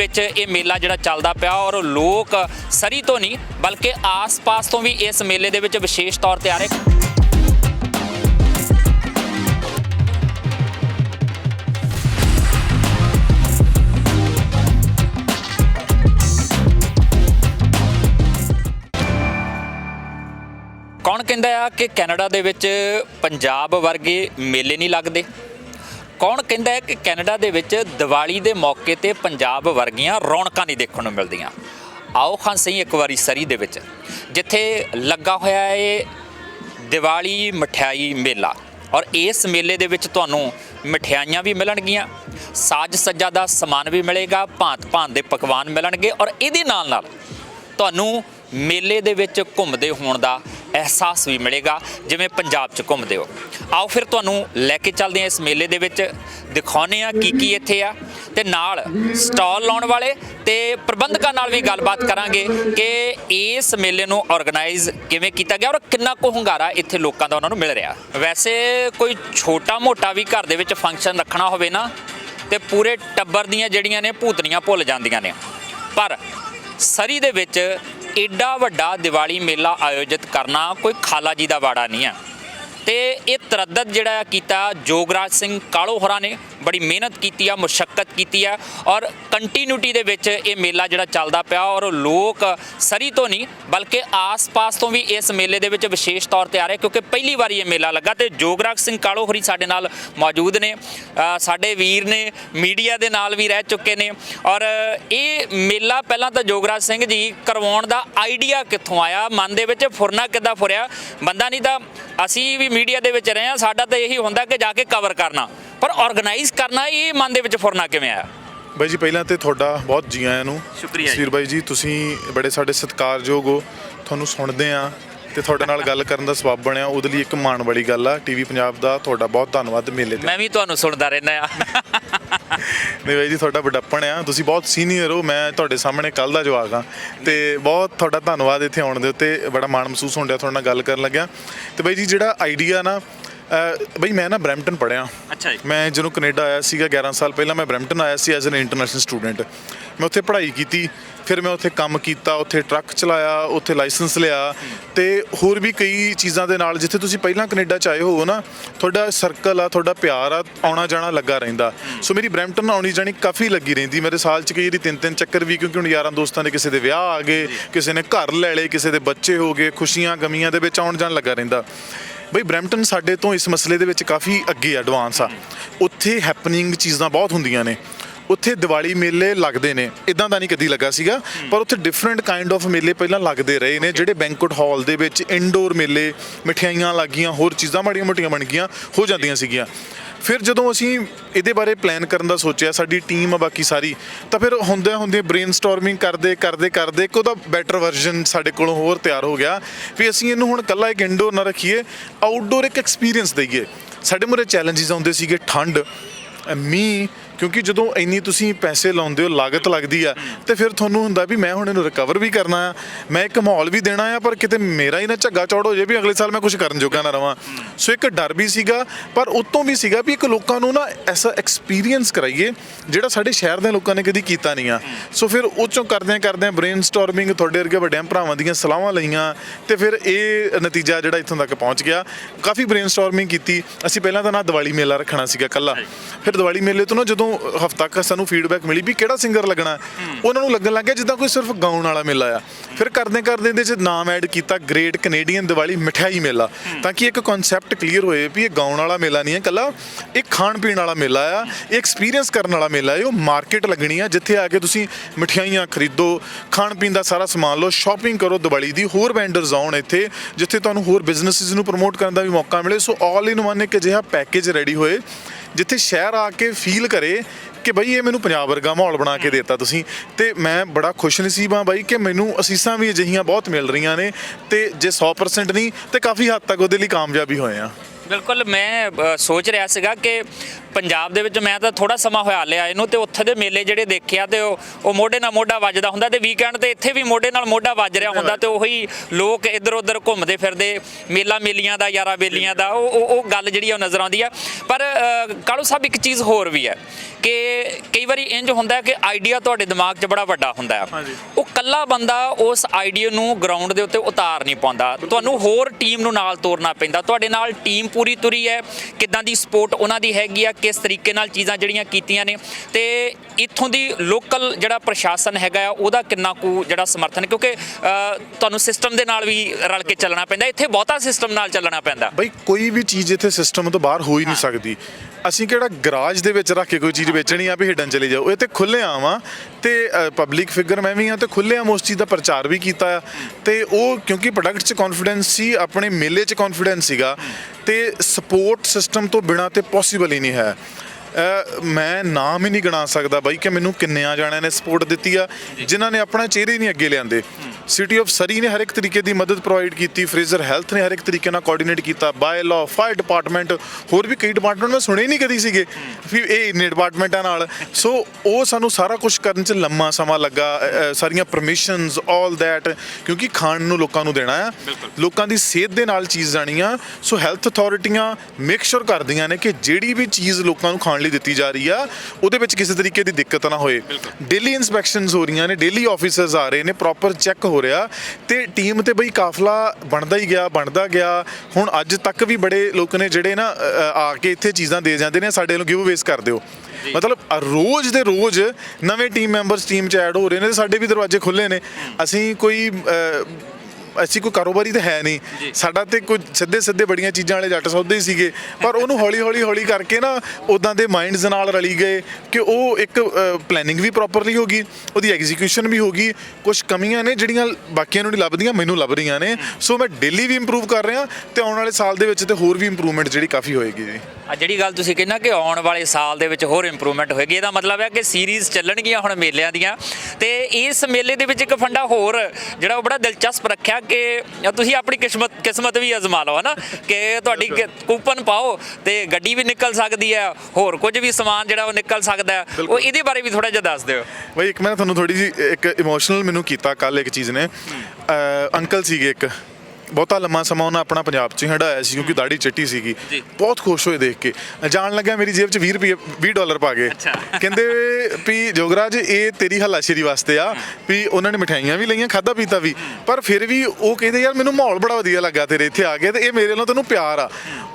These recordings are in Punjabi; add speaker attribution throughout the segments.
Speaker 1: ਵਿੱਚ ਇਹ ਮੇਲਾ ਜਿਹੜਾ ਚੱਲਦਾ ਪਿਆ ਔਰ ਲੋਕ ਸਰੀ ਤੋਂ ਨਹੀਂ, ਬਲਕਿ ਆਸ-ਪਾਸ ਤੋਂ ਵੀ ਇਸ ਮੇਲੇ ਦੇ ਵਿੱਚ ਵਿਸ਼ੇਸ਼ ਤੌਰ ਤੇ ਆ ਰਹੇ। ਕੌਣ ਕਹਿੰਦਾ ਆ ਕਿ ਕੈਨੇਡਾ ਦੇ ਵਿੱਚ ਪੰਜਾਬ ਵਰਗੇ ਮੇਲੇ ਨਹੀਂ ਲੱਗਦੇ? ਕੌਣ ਕਹਿੰਦਾ ਹੈ ਕਿ ਕੈਨੇਡਾ ਦੇ ਵਿੱਚ ਦੀਵਾਲੀ ਦੇ ਮੌਕੇ ਤੇ ਪੰਜਾਬ ਵਰਗੀਆਂ ਰੌਣਕਾਂ ਨਹੀਂ ਦੇਖਣ ਨੂੰ ਮਿਲਦੀਆਂ? ਆਓ ਖਾਂ ਸਹੀ ਇੱਕ ਵਾਰੀ ਸਰੀ ਦੇ ਵਿੱਚ, ਜਿੱਥੇ ਲੱਗਾ ਹੋਇਆ ਹੈ ਦੀਵਾਲੀ ਮਠਿਆਈ ਮੇਲਾ। ਔਰ ਇਸ ਮੇਲੇ ਦੇ ਵਿੱਚ ਤੁਹਾਨੂੰ ਮਠਿਆਈਆਂ ਵੀ ਮਿਲਣਗੀਆਂ, ਸਾਜ ਸੱਜਾ ਦਾ ਸਮਾਨ ਵੀ ਮਿਲੇਗਾ, ਭਾਂਤ ਭਾਂਤ ਦੇ ਪਕਵਾਨ ਮਿਲਣਗੇ, ਔਰ ਇਹਦੇ ਨਾਲ ਨਾਲ ਤੁਹਾਨੂੰ ਮੇਲੇ ਦੇ ਵਿੱਚ ਘੁੰਮਦੇ ਹੋਣ ਦਾ ਅਹਿਸਾਸ ਵੀ ਮਿਲੇਗਾ, ਜਿਵੇਂ ਪੰਜਾਬ 'ਚ ਘੁੰਮਦੇ ਹੋ। ਆਓ ਫਿਰ ਤੁਹਾਨੂੰ ਲੈ ਕੇ ਚੱਲਦੇ ਹਾਂ ਇਸ ਮੇਲੇ ਦੇ ਵਿੱਚ। ਦਿਖਾਉਂਦੇ ਆ ਕੀ ਕੀ ਇੱਥੇ ਆ। ਤੇ ਨਾਲ ਸਟਾਲ ਲਾਉਣ ਵਾਲੇ ਤੇ ਪ੍ਰਬੰਧਕਾਂ ਨਾਲ ਵੀ ਗੱਲਬਾਤ ਕਰਾਂਗੇ ਕਿ ਇਸ ਮੇਲੇ ਨੂੰ ਆਰਗੇਨਾਈਜ਼ ਕਿਵੇਂ ਕੀਤਾ ਗਿਆ ਔਰ ਕਿੰਨਾ ਕੁ ਹੁੰਗਾਰਾ ਇੱਥੇ ਲੋਕਾਂ ਦਾ ਉਹਨਾਂ ਨੂੰ ਮਿਲ ਰਿਹਾ। ਵੈਸੇ ਕੋਈ ਛੋਟਾ ਮੋਟਾ ਵੀ ਘਰ ਦੇ ਵਿੱਚ ਫੰਕਸ਼ਨ ਰੱਖਣਾ ਹੋਵੇ ਨਾ, ਤੇ ਪੂਰੇ ਟੱਬਰ ਦੀਆਂ ਜਿਹੜੀਆਂ ਨੇ ਭੂਤਨੀਆਂ ਭੁੱਲ ਜਾਂਦੀਆਂ ਨੇ। ਪਰ ਸਰੀ ਦੇ ਵਿੱਚ ਏਡਾ ਵੱਡਾ ਦੀਵਾਲੀ ਮੇਲਾ ਆਯੋਜਿਤ ਕਰਨਾ ਕੋਈ ਖਾਲਾ ਜੀ ਦਾ ਵਾੜਾ ਨਹੀਂ ਆ ਤੇ ਇਹ ਤਰੱਦਦ ਜਿਹੜਾ ਆ ਕੀਤਾ ਜੋਗਰਾਜ ਸਿੰਘ ਕਾਲੋ ਹੋਰਾਂ ਨੇ। ਬੜੀ ਮਿਹਨਤ ਕੀਤੀ ਆ ਮੁਸ਼ਕਲ ਕੀਤੀ ਆ ਔਰ ਕੰਟੀਨਿਊਟੀ ਦੇ ਵਿੱਚ ਇਹ ਮੇਲਾ ਜਿਹੜਾ ਚੱਲਦਾ ਪਿਆ ਔਰ ਲੋਕ ਸਰੀ ਤੋਂ ਨਹੀਂ, ਬਲਕਿ ਆਸ-ਪਾਸ ਤੋਂ ਵੀ ਇਸ ਮੇਲੇ ਦੇ ਵਿੱਚ ਵਿਸ਼ੇਸ਼ ਤੌਰ ਤੇ ਆ ਰਹੇ ਕਿਉਂਕਿ ਪਹਿਲੀ ਵਾਰੀ ਇਹ ਮੇਲਾ ਲੱਗਾ ਤੇ ਜੋਗਰਾਜ ਸਿੰਘ ਕਾਲੋ ਹੋਰੀ ਸਾਡੇ ਨਾਲ ਮੌਜੂਦ ਨੇ ਸਾਡੇ ਵੀਰ ਨੇ, ਮੀਡੀਆ ਦੇ ਨਾਲ ਵੀ ਰਹਿ ਚੁੱਕੇ ਨੇ ਔਰ ਇਹ ਮੇਲਾ ਪਹਿਲਾਂ ਤਾਂ ਜੋਗਰਾਜ ਸਿੰਘ ਜੀ ਕਰਵਾਉਣ ਦਾ ਆਈਡੀਆ ਕਿੱਥੋਂ ਆਇਆ, ਮਨ ਦੇ ਵਿੱਚ ਫੁਰਨਾ ਕਿੱਦਾਂ ਫੁਰਿਆ? ਬੰਦਾ ਨਹੀਂ ਤਾਂ ਅਸੀਂ ਵੀ ਮੀਡੀਆ ਦੇ ਵਿੱਚ ਰਹੇ ਹਾਂ, ਸਾਡਾ ਤਾਂ ਇਹੀ ਹੁੰਦਾ ਕਿ ਜਾ ਕੇ ਕਵਰ ਕਰਨਾ। ਪਰ ਆਰਗੇਨਾਈਜ਼ ਕਰਨਾ ਇਹ ਮਨ ਦੇ ਵਿੱਚ ਫੁਰਨਾ ਕਿਵੇਂ ਆਇਆ
Speaker 2: ਬਾਈ ਜੀ ਪਹਿਲਾਂ ਤੇ ਤੁਹਾਡਾ ਬਹੁਤ ਜੀ ਆਇਆਂ ਨੂੰ
Speaker 1: ਸ਼ੁਕਰੀਆ ਜੀ।
Speaker 2: ਜਸਵੀਰ ਬਾਈ ਜੀ ਤੁਸੀਂ ਬੜੇ ਸਾਡੇ ਸਤਿਕਾਰਯੋਗ ਹੋ ਤੁਹਾਨੂੰ ਸੁਣਦੇ ਆ ਤੇ ਤੁਹਾਡੇ ਨਾਲ ਗੱਲ ਕਰਨ ਦਾ ਸਬਬ ਬਣਿਆ ਉਹਦੇ ਲਈ ਇੱਕ ਮਾਣ ਵਾਲੀ ਗੱਲ ਆ। ਟੀਵੀ ਪੰਜਾਬ ਦਾ ਤੁਹਾਡਾ ਬਹੁਤ ਧੰਨਵਾਦ ਮੇਲੇ ਤੇ।
Speaker 1: ਮੈਂ ਵੀ ਤੁਹਾਨੂੰ ਸੁਣਦਾ ਰਹਿੰਦਾ ਆ
Speaker 2: ਨਹੀਂ ਬਾਈ ਜੀ ਤੁਹਾਡਾ ਵੱਡਪਣ ਆ। ਤੁਸੀਂ ਬਹੁਤ ਸੀਨੀਅਰ ਹੋ ਮੈਂ ਤੁਹਾਡੇ ਸਾਹਮਣੇ ਕੱਲ ਦਾ ਜਵਾਕ ਆ ਤੇ ਬਹੁਤ ਤੁਹਾਡਾ ਧੰਨਵਾਦ ਇੱਥੇ ਆਉਣ ਦੇ ਉੱਤੇ। ਬੜਾ ਮਾਣ ਮਹਿਸੂਸ ਹੋਣ ਡਿਆ ਤੁਹਾਡੇ ਨਾਲ ਗੱਲ ਕਰਨ ਲੱਗਿਆ। ਤੇ ਬਾਈ ਜੀ ਜਿਹੜਾ ਆਈਡੀਆ ਨਾ ਬਈ ਮੈਂ ਨਾ ਬਰੈਂਪਟਨ ਪੜਿਆ
Speaker 1: ਅੱਛਾ ਜੀ।
Speaker 2: ਮੈਂ ਜਦੋਂ ਕੈਨੇਡਾ ਆਇਆ ਸੀਗਾ 11 ਸਾਲ ਪਹਿਲਾਂ ਮੈਂ ਬਰੈਂਪਟਨ ਆਇਆ ਸੀ ਐਜ਼ ਐਨ ਇੰਟਰਨੈਸ਼ਨਲ ਸਟੂਡੈਂਟ ਮੈਂ ਉੱਥੇ ਪੜ੍ਹਾਈ ਕੀਤੀ ਫਿਰ ਮੈਂ ਉੱਥੇ ਕੰਮ ਕੀਤਾ ਉੱਥੇ ਟਰੱਕ ਚਲਾਇਆ ਉੱਥੇ ਲਾਇਸੈਂਸ ਲਿਆ। ਤੇ ਹੋਰ ਵੀ ਕਈ ਚੀਜ਼ਾਂ ਦੇ ਨਾਲ ਜਿੱਥੇ ਤੁਸੀਂ ਪਹਿਲਾਂ ਕੈਨੇਡਾ ਚ ਆਏ ਹੋ ਨਾ ਤੁਹਾਡਾ ਸਰਕਲ ਆ ਤੁਹਾਡਾ ਪਿਆਰ ਆ ਆਉਣਾ ਜਾਣਾ ਲੱਗਾ ਰਹਿੰਦਾ। ਸੋ ਮੇਰੀ ਬਰੈਂਪਟਨ ਆਉਣੀ ਜਾਣੀ ਕਾਫੀ ਲੱਗੀ ਰਹਿੰਦੀ। ਮੇਰੇ ਸਾਲ ਚ ਕਈ ਵਾਰੀ ਤਿੰਨ ਤਿੰਨ ਚੱਕਰ ਵੀ ਕਿਉਂਕਿ ਹੁਣ ਯਾਰਾਂ ਦੋਸਤਾਂ ਦੇ ਕਿਸੇ ਦੇ ਵਿਆਹ ਆ ਗਏ ਕਿਸੇ ਨੇ ਘਰ ਲੈ ਲਏ ਕਿਸੇ ਦੇ ਬੱਚੇ ਹੋ ਗਏ ਖੁਸ਼ੀਆਂ ਗਮੀਆਂ ਦੇ ਵਿੱਚ ਆਉਣ ਜਾਣ ਲੱਗਾ ਰਹਿੰਦਾ। ਬਈ ਬਰੈਂਪਟਨ ਸਾਡੇ ਤੋਂ ਇਸ ਮਸਲੇ ਦੇ ਵਿੱਚ ਕਾਫੀ ਅੱਗੇ ਐਡਵਾਂਸ ਆ। ਉੱਥੇ ਹੈਪਨਿੰਗ ਚੀਜ਼ਾਂ ਬਹੁਤ ਹੁੰਦੀਆਂ ਨੇ। ਉੱਥੇ ਦੀਵਾਲੀ ਮੇਲੇ ਲੱਗਦੇ ਨੇ। ਇਦਾਂ ਦਾ ਨਹੀਂ ਕਦੀ ਲੱਗਾ ਸੀਗਾ ਪਰ ਉੱਥੇ ਡਿਫਰੈਂਟ ਕਾਈਂਡ ਆਫ ਮੇਲੇ ਪਹਿਲਾਂ ਲੱਗਦੇ ਰਹੇ ਨੇ ਜਿਹੜੇ ਬੈਂਕਟ ਹਾਲ ਦੇ ਵਿੱਚ ਇਨਡੋਰ ਮੇਲੇ ਮਠਿਆਈਆਂ ਲੱਗੀਆਂ ਹੋਰ ਚੀਜ਼ਾਂ ਮਾੜੀਆਂ ਮੋਟੀਆਂ ਬਣ ਗਈਆਂ ਹੋ ਜਾਂਦੀਆਂ ਸੀਗੀਆਂ। ਫਿਰ ਜਦੋਂ ਅਸੀਂ ਇਹਦੇ ਬਾਰੇ ਪਲਾਨ ਕਰਨ ਦਾ ਸੋਚਿਆ ਸਾਡੀ ਟੀਮ ਆ ਬਾਕੀ ਸਾਰੀ ਤਾਂ ਫਿਰ ਹੁੰਦੇ ਹੁੰਦੇ ਬ੍ਰੇਨਸਟਾਰਮਿੰਗ ਕਰਦੇ ਕਰਦੇ ਕਰਦੇ ਇੱਕ ਉਹਦਾ ਬੈਟਰ ਵਰਜ਼ਨ ਸਾਡੇ ਕੋਲੋਂ ਹੋਰ ਤਿਆਰ ਹੋ ਗਿਆ ਵੀ ਅਸੀਂ ਇਹਨੂੰ ਹੁਣ ਕੱਲਾ ਇੱਕ ਇਨਡੋਰ ਨਾ ਰੱਖੀਏ ਆਊਟਡੋਰ ਇੱਕ ਐਕਸਪੀਰੀਅੰਸ ਦਈਏ। ਸਾਡੇ ਮੂਹਰੇ ਚੈਲੰਜਸ ਆਉਂਦੇ ਸੀਗੇ ਠੰਡ ਅ, ਮੀਂਹ ਕਿਉਂਕਿ ਜਦੋਂ ਇੰਨੀ ਤੁਸੀਂ ਪੈਸੇ ਲਾਉਂਦੇ ਹੋ ਲਾਗਤ ਲੱਗਦੀ ਆ ਤੇ ਫਿਰ ਤੁਹਾਨੂੰ ਹੁੰਦਾ ਵੀ ਮੈਂ ਹੁਣ ਇਹਨੂੰ ਰਿਕਵਰ ਵੀ ਕਰਨਾ ਆ ਮੈਂ ਇੱਕ ਮਾਹੌਲ ਵੀ ਦੇਣਾ ਆ ਪਰ ਕਿਤੇ ਮੇਰਾ ਹੀ ਨਾ ਝੱਗਾ ਚੌੜ ਹੋ ਜਾਏ ਵੀ ਅਗਲੇ ਸਾਲ ਮੈਂ ਕੁਝ ਕਰਨ ਜੋਗਾ ਨਾ ਰਵਾਂ। ਸੋ ਇੱਕ ਡਰ ਵੀ ਸੀਗਾ ਪਰ ਉਤੋਂ ਵੀ ਸੀਗਾ ਵੀ ਇੱਕ ਲੋਕਾਂ ਨੂੰ ਨਾ ਐਸਾ ਐਕਸਪੀਰੀਅੰਸ ਕਰਾਈਏ ਜਿਹੜਾ ਸਾਡੇ ਸ਼ਹਿਰ ਦੇ ਲੋਕਾਂ ਨੇ ਕਦੀ ਕੀਤਾ ਨਹੀਂ ਆ। ਸੋ ਫਿਰ ਉਹ ਚੋਂ ਕਰਦਿਆਂ ਕਰਦਿਆਂ ਬ੍ਰੇਨਸਟਾਰਮਿੰਗ ਤੁਹਾਡੇ ਵਰਗੇ ਵੱਡਿਆਂ ਭਰਾਵਾਂ ਦੀਆਂ ਸਲਾਹਾਂ ਲਈਆਂ ਤੇ ਫਿਰ ਇਹ ਨਤੀਜਾ ਜਿਹੜਾ ਇੱਥੋਂ ਤੱਕ ਪਹੁੰਚ ਗਿਆ। ਕਾਫੀ ਬ੍ਰੇਨਸਟਾਰਮਿੰਗ ਕੀਤੀ। ਅਸੀਂ ਪਹਿਲਾਂ ਤਾਂ ਨਾ ਦੀਵਾਲੀ ਮੇਲਾ ਰੱਖਣਾ ਸੀਗਾ ਕੱਲਾ ਫਿਰ ਦੀਵਾਲੀ ਮੇਲੇ ਤੋਂ ਨਾ ਜਦੋਂ ਹਫਤਾ ਕ ਸਾਨੂੰ ਫੀਡਬੈਕ ਮਿਲੀ ਵੀ ਕਿਹੜਾ ਸਿੰਗਰ ਲੱਗਣਾ ਉਹਨਾਂ ਨੂੰ ਲੱਗਣ ਲੱਗ ਗਿਆ ਜਿੱਦਾਂ ਕੋਈ ਸਿਰਫ ਗਾਉਣ ਵਾਲਾ ਮੇਲਾ ਆ। ਫਿਰ ਕਰਦੇ ਕਰਦੇ ਇਹਦੇ ਚ ਨਾਮ ਐਡ ਕੀਤਾ ਗ੍ਰੇਟ ਕੈਨੇਡੀਅਨ ਦੀਵਾਲੀ ਮਠਿਆਈ ਮੇਲਾ ਤਾਂ ਕਿ ਇੱਕ ਕਨਸੈਪਟ ਕਲੀਅਰ ਹੋਏ ਵੀ ਇਹ ਗਾਉਣ ਵਾਲਾ ਮੇਲਾ ਨਹੀਂ ਹੈ। ਕੱਲਾ ਇਹ ਖਾਣ ਪੀਣ ਵਾਲਾ ਮੇਲਾ ਆ ਇਹ ਐਕਸਪੀਰੀਅੰਸ ਕਰਨ ਵਾਲਾ ਮੇਲਾ ਹੈ ਉਹ ਮਾਰਕੀਟ ਲੱਗਣੀ ਆ ਜਿੱਥੇ ਆ ਕੇ ਤੁਸੀਂ ਮਠਿਆਈਆਂ ਖਰੀਦੋ ਖਾਣ ਪੀਣ ਦਾ ਸਾਰਾ ਸਮਾਨ ਲਓ ਸ਼ਾਪਿੰਗ ਕਰੋ ਦੀਵਾਲੀ ਦੀ ਹੋਰ ਵੈਂਡਰਸ ਆਉਣ ਇੱਥੇ ਜਿੱਥੇ ਤੁਹਾਨੂੰ ਹੋਰ ਬਿਜ਼ਨੈਸਿਸ ਨੂੰ ਪ੍ਰਮੋਟ ਕਰਨ ਦਾ ਵੀ ਮੌਕਾ ਮਿਲੇ। ਸੋ ਆਲ ਇਨ ਵਨ ਇੱਕ ਅਜਿਹਾ ਪੈਕੇਜ ਰੈਡੀ ਹੋਏ। ਜਿੱਥੇ ਸ਼ਹਿਰ ਆ ਕੇ ਫੀਲ ਕਰੇ ਕਿ ਬਈ ਇਹ ਮੈਨੂੰ ਪੰਜਾਬ ਵਰਗਾ ਮਾਹੌਲ ਬਣਾ ਕੇ ਦਿੱਤਾ ਤੁਸੀਂ। ਤੇ ਮੈਂ ਬੜਾ ਖੁਸ਼ ਨਸੀਬ ਹਾਂ ਬਾਈ ਕਿ ਮੈਨੂੰ ਅਸੀਸਾਂ ਵੀ ਅਜਿਹੀਆਂ ਬਹੁਤ ਮਿਲ ਰਹੀਆਂ ਨੇ ਤੇ ਜੇ 100% ਨਹੀਂ ਤੇ ਕਾਫੀ ਹੱਦ ਤੱਕ ਉਹਦੇ ਲਈ ਕਾਮਯਾਬੀ ਹੋਏ ਆ।
Speaker 1: ਬਿਲਕੁਲ ਮੈਂ ਅ, ਸੋਚ ਰਿਹਾ ਸੀਗਾ ਕਿ ਪੰਜਾਬ ਦੇ ਵਿੱਚ ਮੈਂ ਤਾਂ ਥੋੜਾ ਸਮਾਂ ਹੋਇਆ ਲਿਆ ਇਹਨੂੰ ਤੇ ਉੱਥੇ ਦੇ ਮੇਲੇ ਜਿਹੜੇ ਦੇਖਿਆ ਤੇ ਉਹ ਉਹ ਮੋਢੇ ਨਾਲ ਮੋਢਾ ਵੱਜਦਾ ਹੁੰਦਾ ਤੇ ਵੀਕਐਂਡ ਤੇ ਇੱਥੇ ਵੀ ਮੋਢੇ ਨਾਲ ਮੋਢਾ ਵੱਜ ਰਿਹਾ ਹੁੰਦਾ ਤੇ ਉਹੀ ਲੋਕ ਇੱਧਰ ਉੱਧਰ ਘੁੰਮਦੇ ਫਿਰਦੇ ਮੇਲਾ ਮੇਲੀਆਂ ਦਾ ਯਾਰਾ ਬੇਲੀਆਂ ਦਾ ਉਹ ਉਹ- ਗੱਲ ਜਿਹੜੀ ਆ ਉਹ ਨਜ਼ਰ ਆਉਂਦੀ ਆ। ਪਰ ਕਾਲੂ ਸਾਹਿਬ ਇੱਕ ਚੀਜ਼ ਹੋਰ ਵੀ ਹੈ ਕਿ ਕਈ ਵਾਰੀ ਇੰਜ ਹੁੰਦਾ ਕਿ ਆਈਡੀਆ ਤੁਹਾਡੇ ਦਿਮਾਗ 'ਚ ਬੜਾ ਵੱਡਾ ਹੁੰਦਾ। ਹੈ। ਉਹ ਕੱਲਾ ਬੰਦਾ ਉਸ ਆਈਡੀਆ ਨੂੰ ਗਰਾਊਂਡ ਦੇ ਉੱਤੇ ਉਤਾਰ ਨਹੀਂ ਪਾਉਂਦਾ। ਤੁਹਾਨੂੰ ਹੋਰ ਟੀਮ ਨੂੰ ਨਾਲ ਤੋਰਨਾ ਪੈਂਦਾ। ਤੁਹਾਡੇ ਨਾਲ ਟੀਮ ਪੂਰੀ ਤੁਰੀ ਹੈ। ਕਿੱਦਾਂ ਦੀ ਸਪੋਰਟ ਉਹਨਾਂ ਦੀ ਹੈਗੀ ਆ ਕਿਸ ਤਰੀਕੇ ਨਾਲ ਚੀਜ਼ਾਂ ਜਿਹੜੀਆਂ ਕੀਤੀਆਂ ਨੇ ਤੇ ਇੱਥੋਂ ਦੀ ਲੋਕਲ ਜਿਹੜਾ ਪ੍ਰਸ਼ਾਸਨ ਹੈਗਾ ਆ, ਉਹਦਾ ਕਿੰਨਾ ਕੁ ਜਿਹੜਾ ਸਮਰਥਨ, ਕਿਉਂਕਿ ਤੁਹਾਨੂੰ ਸਿਸਟਮ ਦੇ ਨਾਲ ਵੀ ਰਲ ਕੇ ਚੱਲਣਾ ਪੈਂਦਾ, ਇੱਥੇ ਬਹੁਤਾ ਸਿਸਟਮ ਨਾਲ ਚੱਲਣਾ ਪੈਂਦਾ।
Speaker 2: ਬਈ ਕੋਈ ਵੀ ਚੀਜ਼ ਇੱਥੇ ਸਿਸਟਮ ਤੋਂ ਬਾਹਰ ਹੋ ਹੀ ਨਹੀਂ ਸਕਦੀ। ਅਸੀਂ ਕਿਹੜਾ ਗਰਾਜ ਦੇ ਵਿੱਚ ਰੱਖ ਕੇ ਕੋਈ ਚੀਜ਼ ਵੇਚਣੀ ਆ ਵੀ ਹਿਡਨ ਚਲੇ ਜਾਓ, ਇਹ ਤੇ ਖੁੱਲੇ ਆਮ ਆ ਤੇ ਪਬਲਿਕ ਫਿਗਰ ਮੈਂ ਵੀ ਆ ਤੇ ਖੁੱਲੇ ਆਮ ਉਸ ਚੀਜ਼ ਦਾ ਪ੍ਰਚਾਰ ਵੀ ਕੀਤਾ ਆ। ਤੇ ਉਹ ਕਿਉਂਕਿ ਪ੍ਰੋਡਕਟ 'ਚ ਕੌਨਫੀਡੈਂਸ ਸੀ, ਆਪਣੇ ਮੇਲੇ 'ਚ ਕੌਨਫੀਡੈਂਸ ਸੀਗਾ। ਤੇ ਸਪੋਰਟ ਸਿਸਟਮ ਤੋਂ ਬਿਨਾ ਤੇ ਪੋਸੀਬਲ ਹੀ ਨਹੀਂ ਹੈ। ਮੈਂ ਨਾਮ ਹੀ ਨਹੀਂ ਗਿਣਾ ਸਕਦਾ ਬਾਈ ਕਿ ਮੈਨੂੰ ਕਿੰਨਿਆਂ ਜਾਣਿਆਂ ਨੇ ਸਪੋਰਟ ਦਿੱਤੀ ਆ, ਜਿਨ੍ਹਾਂ ਨੇ ਆਪਣਾ ਚਿਹਰੇ ਹੀ ਨਹੀਂ ਅੱਗੇ ਲਿਆਂਦੇ। ਸਿਟੀ ਆਫ ਸਰੀ ਨੇ ਹਰ ਇੱਕ ਤਰੀਕੇ ਦੀ ਮਦਦ ਪ੍ਰੋਵਾਈਡ ਕੀਤੀ ਫਰੇਜ਼ਰ ਹੈਲਥ ਨੇ ਹਰ ਇੱਕ ਤਰੀਕੇ ਨਾਲ ਕੋਆਰਡੀਨੇਟ ਕੀਤਾ ਬਾਏ ਲਾਅ ਫਾਇਰ ਡਿਪਾਰਟਮੈਂਟ ਹੋਰ ਵੀ ਕਈ ਡਿਪਾਰਟਮੈਂਟ ਮੈਂ ਸੁਣੇ ਹੀ ਨਹੀਂ ਕਦੀ ਸੀਗੇ ਵੀ ਇਹ ਇੰਨੇ ਡਿਪਾਰਟਮੈਂਟਾਂ ਨਾਲ। ਸੋ ਉਹ ਸਾਨੂੰ ਸਾਰਾ ਕੁਝ ਕਰਨ 'ਚ ਲੰਮਾ ਸਮਾਂ ਲੱਗਾ ਸਾਰੀਆਂ ਪਰਮਿਸ਼ਨਸ ਆਲ ਦੈਟ ਕਿਉਂਕਿ ਖਾਣ ਨੂੰ ਲੋਕਾਂ ਨੂੰ ਦੇਣਾ ਆ। ਲੋਕਾਂ ਦੀ ਸਿਹਤ ਦੇ ਨਾਲ ਚੀਜ਼ ਜਾਣੀ ਆ ਸੋ ਹੈਲਥ ਅਥਾਰਟੀਆਂ ਮੇਕ ਸ਼ੋਰ ਕਰਦੀਆਂ ਨੇ ਕਿ ਜਿਹੜੀ ਵੀ ਚੀਜ਼ ਲੋਕਾਂ ਨੂੰ ਖਾਣ ਲਈ ਦਿੱਤੀ ਜਾ ਰਹੀ ਆ ਉਹਦੇ ਵਿੱਚ ਕਿਸੇ ਤਰੀਕੇ ਦੀ ਦਿੱਕਤ ਨਾ ਹੋਏ। ਡੇਲੀ ਇਨਸਪੈਕਸ਼ਨਸ ਹੋ ਰਹੀਆਂ ਨੇ ਡੇਲੀ ਆਫੀਸਰਸ ਆ ਰਹੇ ਨੇ ਪ੍ਰੋਪਰ ਚੈੱਕ ਹੋ ਰਿਹਾ ਤੇ ਟੀਮ ਤੇ ਬਈ ਕਾਫਲਾ ਬਣਦਾ ਹੀ ਗਿਆ ਬਣਦਾ ਗਿਆ। ਹੁਣ ਅੱਜ ਤੱਕ ਵੀ ਬੜੇ ਲੋਕ ਨੇ ਜਿਹੜੇ ਨਾ ਆ ਕੇ ਇੱਥੇ ਚੀਜ਼ਾਂ ਦੇ ਜਾਂਦੇ ਨੇ ਸਾਡੇ ਨੂੰ ਗਿਵ ਅਵੇਸ ਕਰ ਦਿਓ। ਮਤਲਬ ਰੋਜ਼ ਦੇ ਰੋਜ਼ ਨਵੇਂ ਟੀਮ ਮੈਂਬਰਸ ਟੀਮ ਚ ਐਡ ਹੋ ਰਹੇ ਨੇ ਸਾਡੇ ਵੀ ਦਰਵਾਜ਼ੇ ਖੁੱਲੇ ਨੇ। ਅਸੀਂ ਕੋਈ ਅਸੀਂ ਕੋਈ ਕਾਰੋਬਾਰੀ ਤਾਂ ਹੈ ਨਹੀਂ। ਸਾਡਾ ਤੇ ਕੋਈ ਸਿੱਧੇ ਸਿੱਧੇ ਬੜੀਆਂ ਚੀਜ਼ਾਂ ਵਾਲੇ ਜੱਟ ਸੌਦੇ ਹੀ ਸੀਗੇ। ਪਰ ਉਹਨੂੰ ਹੌਲੀ ਹੌਲੀ ਹੌਲੀ ਕਰਕੇ ਨਾ ਉਦਾਂ ਦੇ ਮਾਈਂਡਸ ਨਾਲ ਰਲੀ ਗਏ ਕਿ ਉਹ ਇੱਕ ਪਲੈਨਿੰਗ ਵੀ ਪ੍ਰੋਪਰਲੀ ਹੋ ਗਈ ਉਹਦੀ ਐਗਜ਼ੀਕਿਊਸ਼ਨ ਵੀ ਹੋ ਗਈ। ਕੁਝ ਕਮੀਆਂ ਨੇ ਜਿਹੜੀਆਂ ਬਾਕੀਆਂ ਨੂੰ ਨਹੀਂ ਲੱਭਦੀਆਂ ਮੈਨੂੰ ਲੱਭ ਰਹੀਆਂ ਨੇ। ਸੋ ਮੈਂ ਡੇਲੀ ਵੀ ਇੰਪਰੂਵ ਕਰ ਰਿਹਾ ਤੇ ਆਉਣ ਵਾਲੇ ਸਾਲ ਦੇ ਵਿੱਚ ਤੇ ਹੋਰ ਵੀ ਇੰਪਰੂਵਮੈਂਟ ਜਿਹੜੀ ਕਾਫੀ ਹੋਏਗੀ ਜੀ।
Speaker 1: ਆ ਜਿਹੜੀ ਗੱਲ ਤੁਸੀਂ ਕਹਿੰਨਾ ਕਿ ਆਉਣ ਵਾਲੇ ਸਾਲ ਦੇ ਵਿੱਚ ਹੋਰ ਇੰਪਰੂਵਮੈਂਟ ਹੋਏਗੀ ਇਹਦਾ ਮਤਲਬ ਹੈ ਕਿ ਸੀਰੀਜ਼ ਚੱਲਣਗੀਆਂ ਹੁਣ ਮੇਲਿਆਂ ਦੀਆਂ। ਤੇ ਇਸ ਮੇਲੇ ਦੇ ਵਿੱਚ ਇੱਕ ਫੰਡਾ ਹੋਰ ਜਿਹੜਾ ਉਹ ਬੜਾ ਦਿਲਚਸਪ ਰੱਖਿਆ ਕਿ ਤੁਸੀਂ ਆਪਣੀ ਕਿਸਮਤ ਕਿਸਮਤ ਵੀ ਅਜ਼ਮਾ ਲਓ ਹਨਾ? ਕਿ ਤੁਹਾਡੀ ਕਿ- ਕੂਪਨ ਪਾਓ ਤੇ ਗੱਡੀ ਵੀ ਨਿਕਲ ਸਕਦੀ ਹੈ ਹੋਰ ਕੁਝ ਵੀ ਸਮਾਨ ਜਿਹੜਾ ਉਹ ਨਿਕਲ ਸਕਦਾ ਹੈ। ਉਹ ਇਹਦੇ ਬਾਰੇ ਵੀ ਥੋੜਾ ਜਿਹਾ ਦੱਸ ਦਿਓ।
Speaker 2: ਬਈ ਇੱਕ ਮੈਂ ਤੁਹਾਨੂੰ ਥੋੜੀ ਜੀ ਇੱਕ ਇਮੋਸ਼ਨਲ ਮੈਨੂੰ ਕੀਤਾ ਕੱਲ ਇੱਕ ਚੀਜ਼ ਨੇ। ਅਹ ਅੰਕਲ ਸੀਗੇ ਇੱਕ। ਬਹੁਤਾ ਲੰਮਾ ਸਮਾਂ ਉਹਨਾਂ ਆਪਣਾ ਪੰਜਾਬ 'ਚ ਹੀ ਹੰਢਾਇਆ ਸੀ ਕਿਉਂਕਿ ਦਾੜੀ ਚਿੱਟੀ ਸੀਗੀ। ਬਹੁਤ ਖੁਸ਼ ਹੋਏ ਦੇਖ ਕੇ। ਜਾਣ ਲੱਗਿਆ ਮੇਰੀ ਜੇਬ 'ਚ 20 ਰੁਪਏ 20 ਡਾਲਰ ਪਾ ਗਏ। ਕਹਿੰਦੇ ਵੀ ਜੋਗਰਾਜ ਇਹ ਤੇਰੀ ਹੱਲਾਸ਼ੇਰੀ ਵਾਸਤੇ ਆ ਵੀ ਉਹਨਾਂ ਨੇ ਮਠਿਆਈਆਂ ਵੀ ਲਈਆਂ ਖਾਦਾ ਪੀਤਾ ਵੀ। ਪਰ ਫਿਰ ਵੀ ਉਹ ਕਹਿੰਦੇ ਯਾਰ ਮੈਨੂੰ ਮਾਹੌਲ ਬੜਾ ਵਧੀਆ ਲੱਗਾ ਤੇਰੇ ਇੱਥੇ ਆ ਕੇ ਤੇ ਇਹ ਮੇਰੇ ਨਾਲ ਤੈਨੂੰ ਪਿਆਰ ਆ।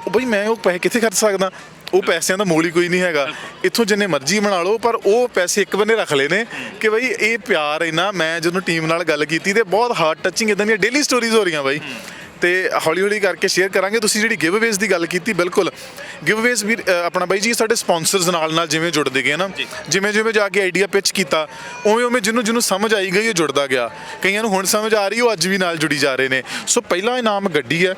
Speaker 2: ਉਹ ਬਈ ਮੈਂ ਉਹ ਪੈਸੇ ਕਿੱਥੇ ਖਰਚ ਸਕਦਾ? ਉਹ ਪੈਸਿਆਂ ਦਾ ਮੋਲ ਹੀ ਕੋਈ ਨਹੀਂ ਹੈਗਾ। ਇੱਥੋਂ ਜਿੰਨੇ ਮਰਜ਼ੀ ਬਣਾ ਲਓ ਪਰ ਉਹ ਪੈਸੇ ਇੱਕ ਬੰਨੇ ਰੱਖ ਲਏ ਨੇ ਕਿ ਬਈ ਇਹ ਪਿਆਰ ਇਹਨਾਂ ਮੈਂ ਜਦੋਂ ਟੀਮ ਨਾਲ ਗੱਲ ਕੀਤੀ ਤੇ ਬਹੁਤ ਹਾਰਟ ਟੱਚਿੰਗ ਇਦਾਂ ਦੀਆਂ ਡੇਲੀ ਸਟੋਰੀਜ਼ ਹੋ ਰਹੀਆਂ ਬਾਈ। ਤੇ ਹੌਲੀ ਹੌਲੀ ਕਰਕੇ ਸ਼ੇਅਰ ਕਰਾਂਗੇ। ਤੁਸੀਂ ਜਿਹੜੀ ਗਿਵ ਅਵੇਜ਼ ਦੀ ਗੱਲ ਕੀਤੀ ਬਿਲਕੁਲ। ਗਿਵ ਅਵੇਜ਼ ਵੀ ਆਪਣਾ ਬਾਈ ਜੀ ਸਾਡੇ ਸਪਾਂਸਰਸ ਨਾਲ ਨਾਲ ਜਿਵੇਂ ਜੁੜਦੇ ਗਏ ਨਾ ਜਿਵੇਂ ਜਿਵੇਂ ਜਾ ਕੇ ਆਈਡੀਆ ਪਿਚ ਕੀਤਾ ਉਵੇਂ ਉਵੇਂ ਜਿਹਨੂੰ ਜਿਹਨੂੰ ਸਮਝ ਆਈ ਗਈ ਉਹ ਜੁੜਦਾ ਗਿਆ। ਕਈਆਂ ਨੂੰ ਹੁਣ ਸਮਝ ਆ ਰਹੀ ਉਹ ਅੱਜ ਵੀ ਨਾਲ ਜੁੜੀ ਜਾ ਰਹੇ ਨੇ। ਸੋ ਪਹਿਲਾ ਇਨਾਮ ਗੱਡੀ ਹੈ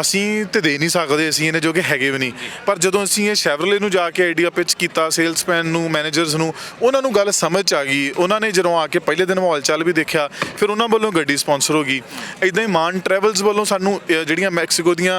Speaker 2: ਅਸੀਂ ਤੇ ਦੇ ਨਹੀਂ ਸਕਦੇ, ਅਸੀਂ ਇਹਨੇ ਜੋਗੇ ਹੈਗੇ ਵੀ ਨਹੀਂ। ਪਰ ਜਦੋਂ ਅਸੀਂ ਇਹ ਸ਼ੈਵਰਲੇ ਨੂੰ ਜਾ ਕੇ ਆਈਡੀਆ ਪਿਚ ਕੀਤਾ ਸੇਲਸਮੈਨ ਨੂੰ ਮੈਨੇਜਰਸ ਨੂੰ, ਉਹਨਾਂ ਨੂੰ ਗੱਲ ਸਮਝ 'ਚ ਆ ਗਈ। ਉਹਨਾਂ ਨੇ ਜਦੋਂ ਆ ਕੇ ਪਹਿਲੇ ਦਿਨ ਮਾਹੌਲ ਚੱਲ ਵੀ ਦੇਖਿਆ, ਫਿਰ ਉਹਨਾਂ ਵੱਲੋਂ ਗੱਡੀ ਸਪਾਂਸਰ ਹੋ ਗਈ। ਇਦਾਂ ਹੀ ਮਾਨ ਟਰੈਵਲਸ ਵੱਲੋਂ ਸਾਨੂੰ ਜਿਹੜੀਆਂ ਮੈਕਸੀਕੋ ਦੀਆਂ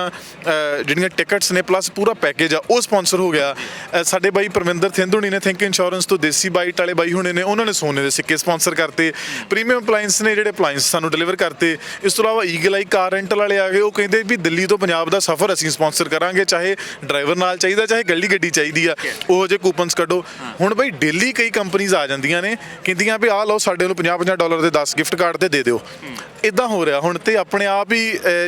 Speaker 2: ਜਿਹੜੀਆਂ ਟਿਕਟਸ ਨੇ ਪਲੱਸ ਪੂਰਾ ਪੈਕੇਜ ਆ, ਉਹ ਸਪਾਂਸਰ ਹੋ ਗਿਆ। ਸਾਡੇ ਬਾਈ ਪਰਮਿੰਦਰ ਥਿੰਦੁਣੀ ਨੇ ਥਿੰਕ ਇੰਸ਼ੋਰੈਂਸ ਤੋਂ ਦੇਸੀ ਬਾਈਟ ਵਾਲੇ ਬਾਈ ਹੁਣੇ ਨੇ, ਉਹਨਾਂ ਨੇ ਸੋਨੇ ਦੇ ਸਿੱਕੇ ਸਪਾਂਸਰ ਕਰਤੇ। ਪ੍ਰੀਮੀਅਮ ਅਪਲਾਈਐਂਸ ਨੇ ਜਿਹੜੇ ਅਪਲਾਈਐਂਸ ਸਾਨੂੰ ਡਿਲੀਵਰ ਕਰਤੇ। ਇਸ ਤੋਂ ਇਲਾਵਾ ਈਗਲ ਆਈ ਕਾਰ ਰੈਂਟਲ ਵਾਲੇ ਆ ਗਏ, ਉਹ ਕਹਿੰਦੇ ਵੀ ਦਿੱਲੀ ਤੋਂ ਪੰਜਾਬ ਦਾ ਸਫ਼ਰ ਅਸੀਂ ਸਪਾਂਸਰ ਕਰਾਂਗੇ ਚਾਹੇ ਡਰਾਈਵਰ ਨਾਲ ਚਾਹੀਦਾ ਚਾਹੇ ਗੱਡੀ ਗੱਡੀ ਚਾਹੀਦੀ ਆ ਉਹ ਜਿਹੇ ਕੂਪਨਸ ਕੱਢੋ। ਹੁਣ ਬਈ ਡੇਲੀ ਕਈ ਕੰਪਨੀਆਂ ਆ ਜਾਂਦੀਆਂ ਨੇ ਕਹਿੰਦੀਆਂ ਵੀ ਆਹ ਲਓ ਸਾਡੇ ਨੂੰ 50 50 ਡਾਲਰ ਦੇ 10 ਗਿਫਟ ਕਾਰਡ ਤੇ ਦੇ ਦਿਓ। ਇਦਾਂ ਹੋ ਰਿਹਾ ਹੁਣ ਤੇ ਆਪਣੇ ਆਪ ਹੀ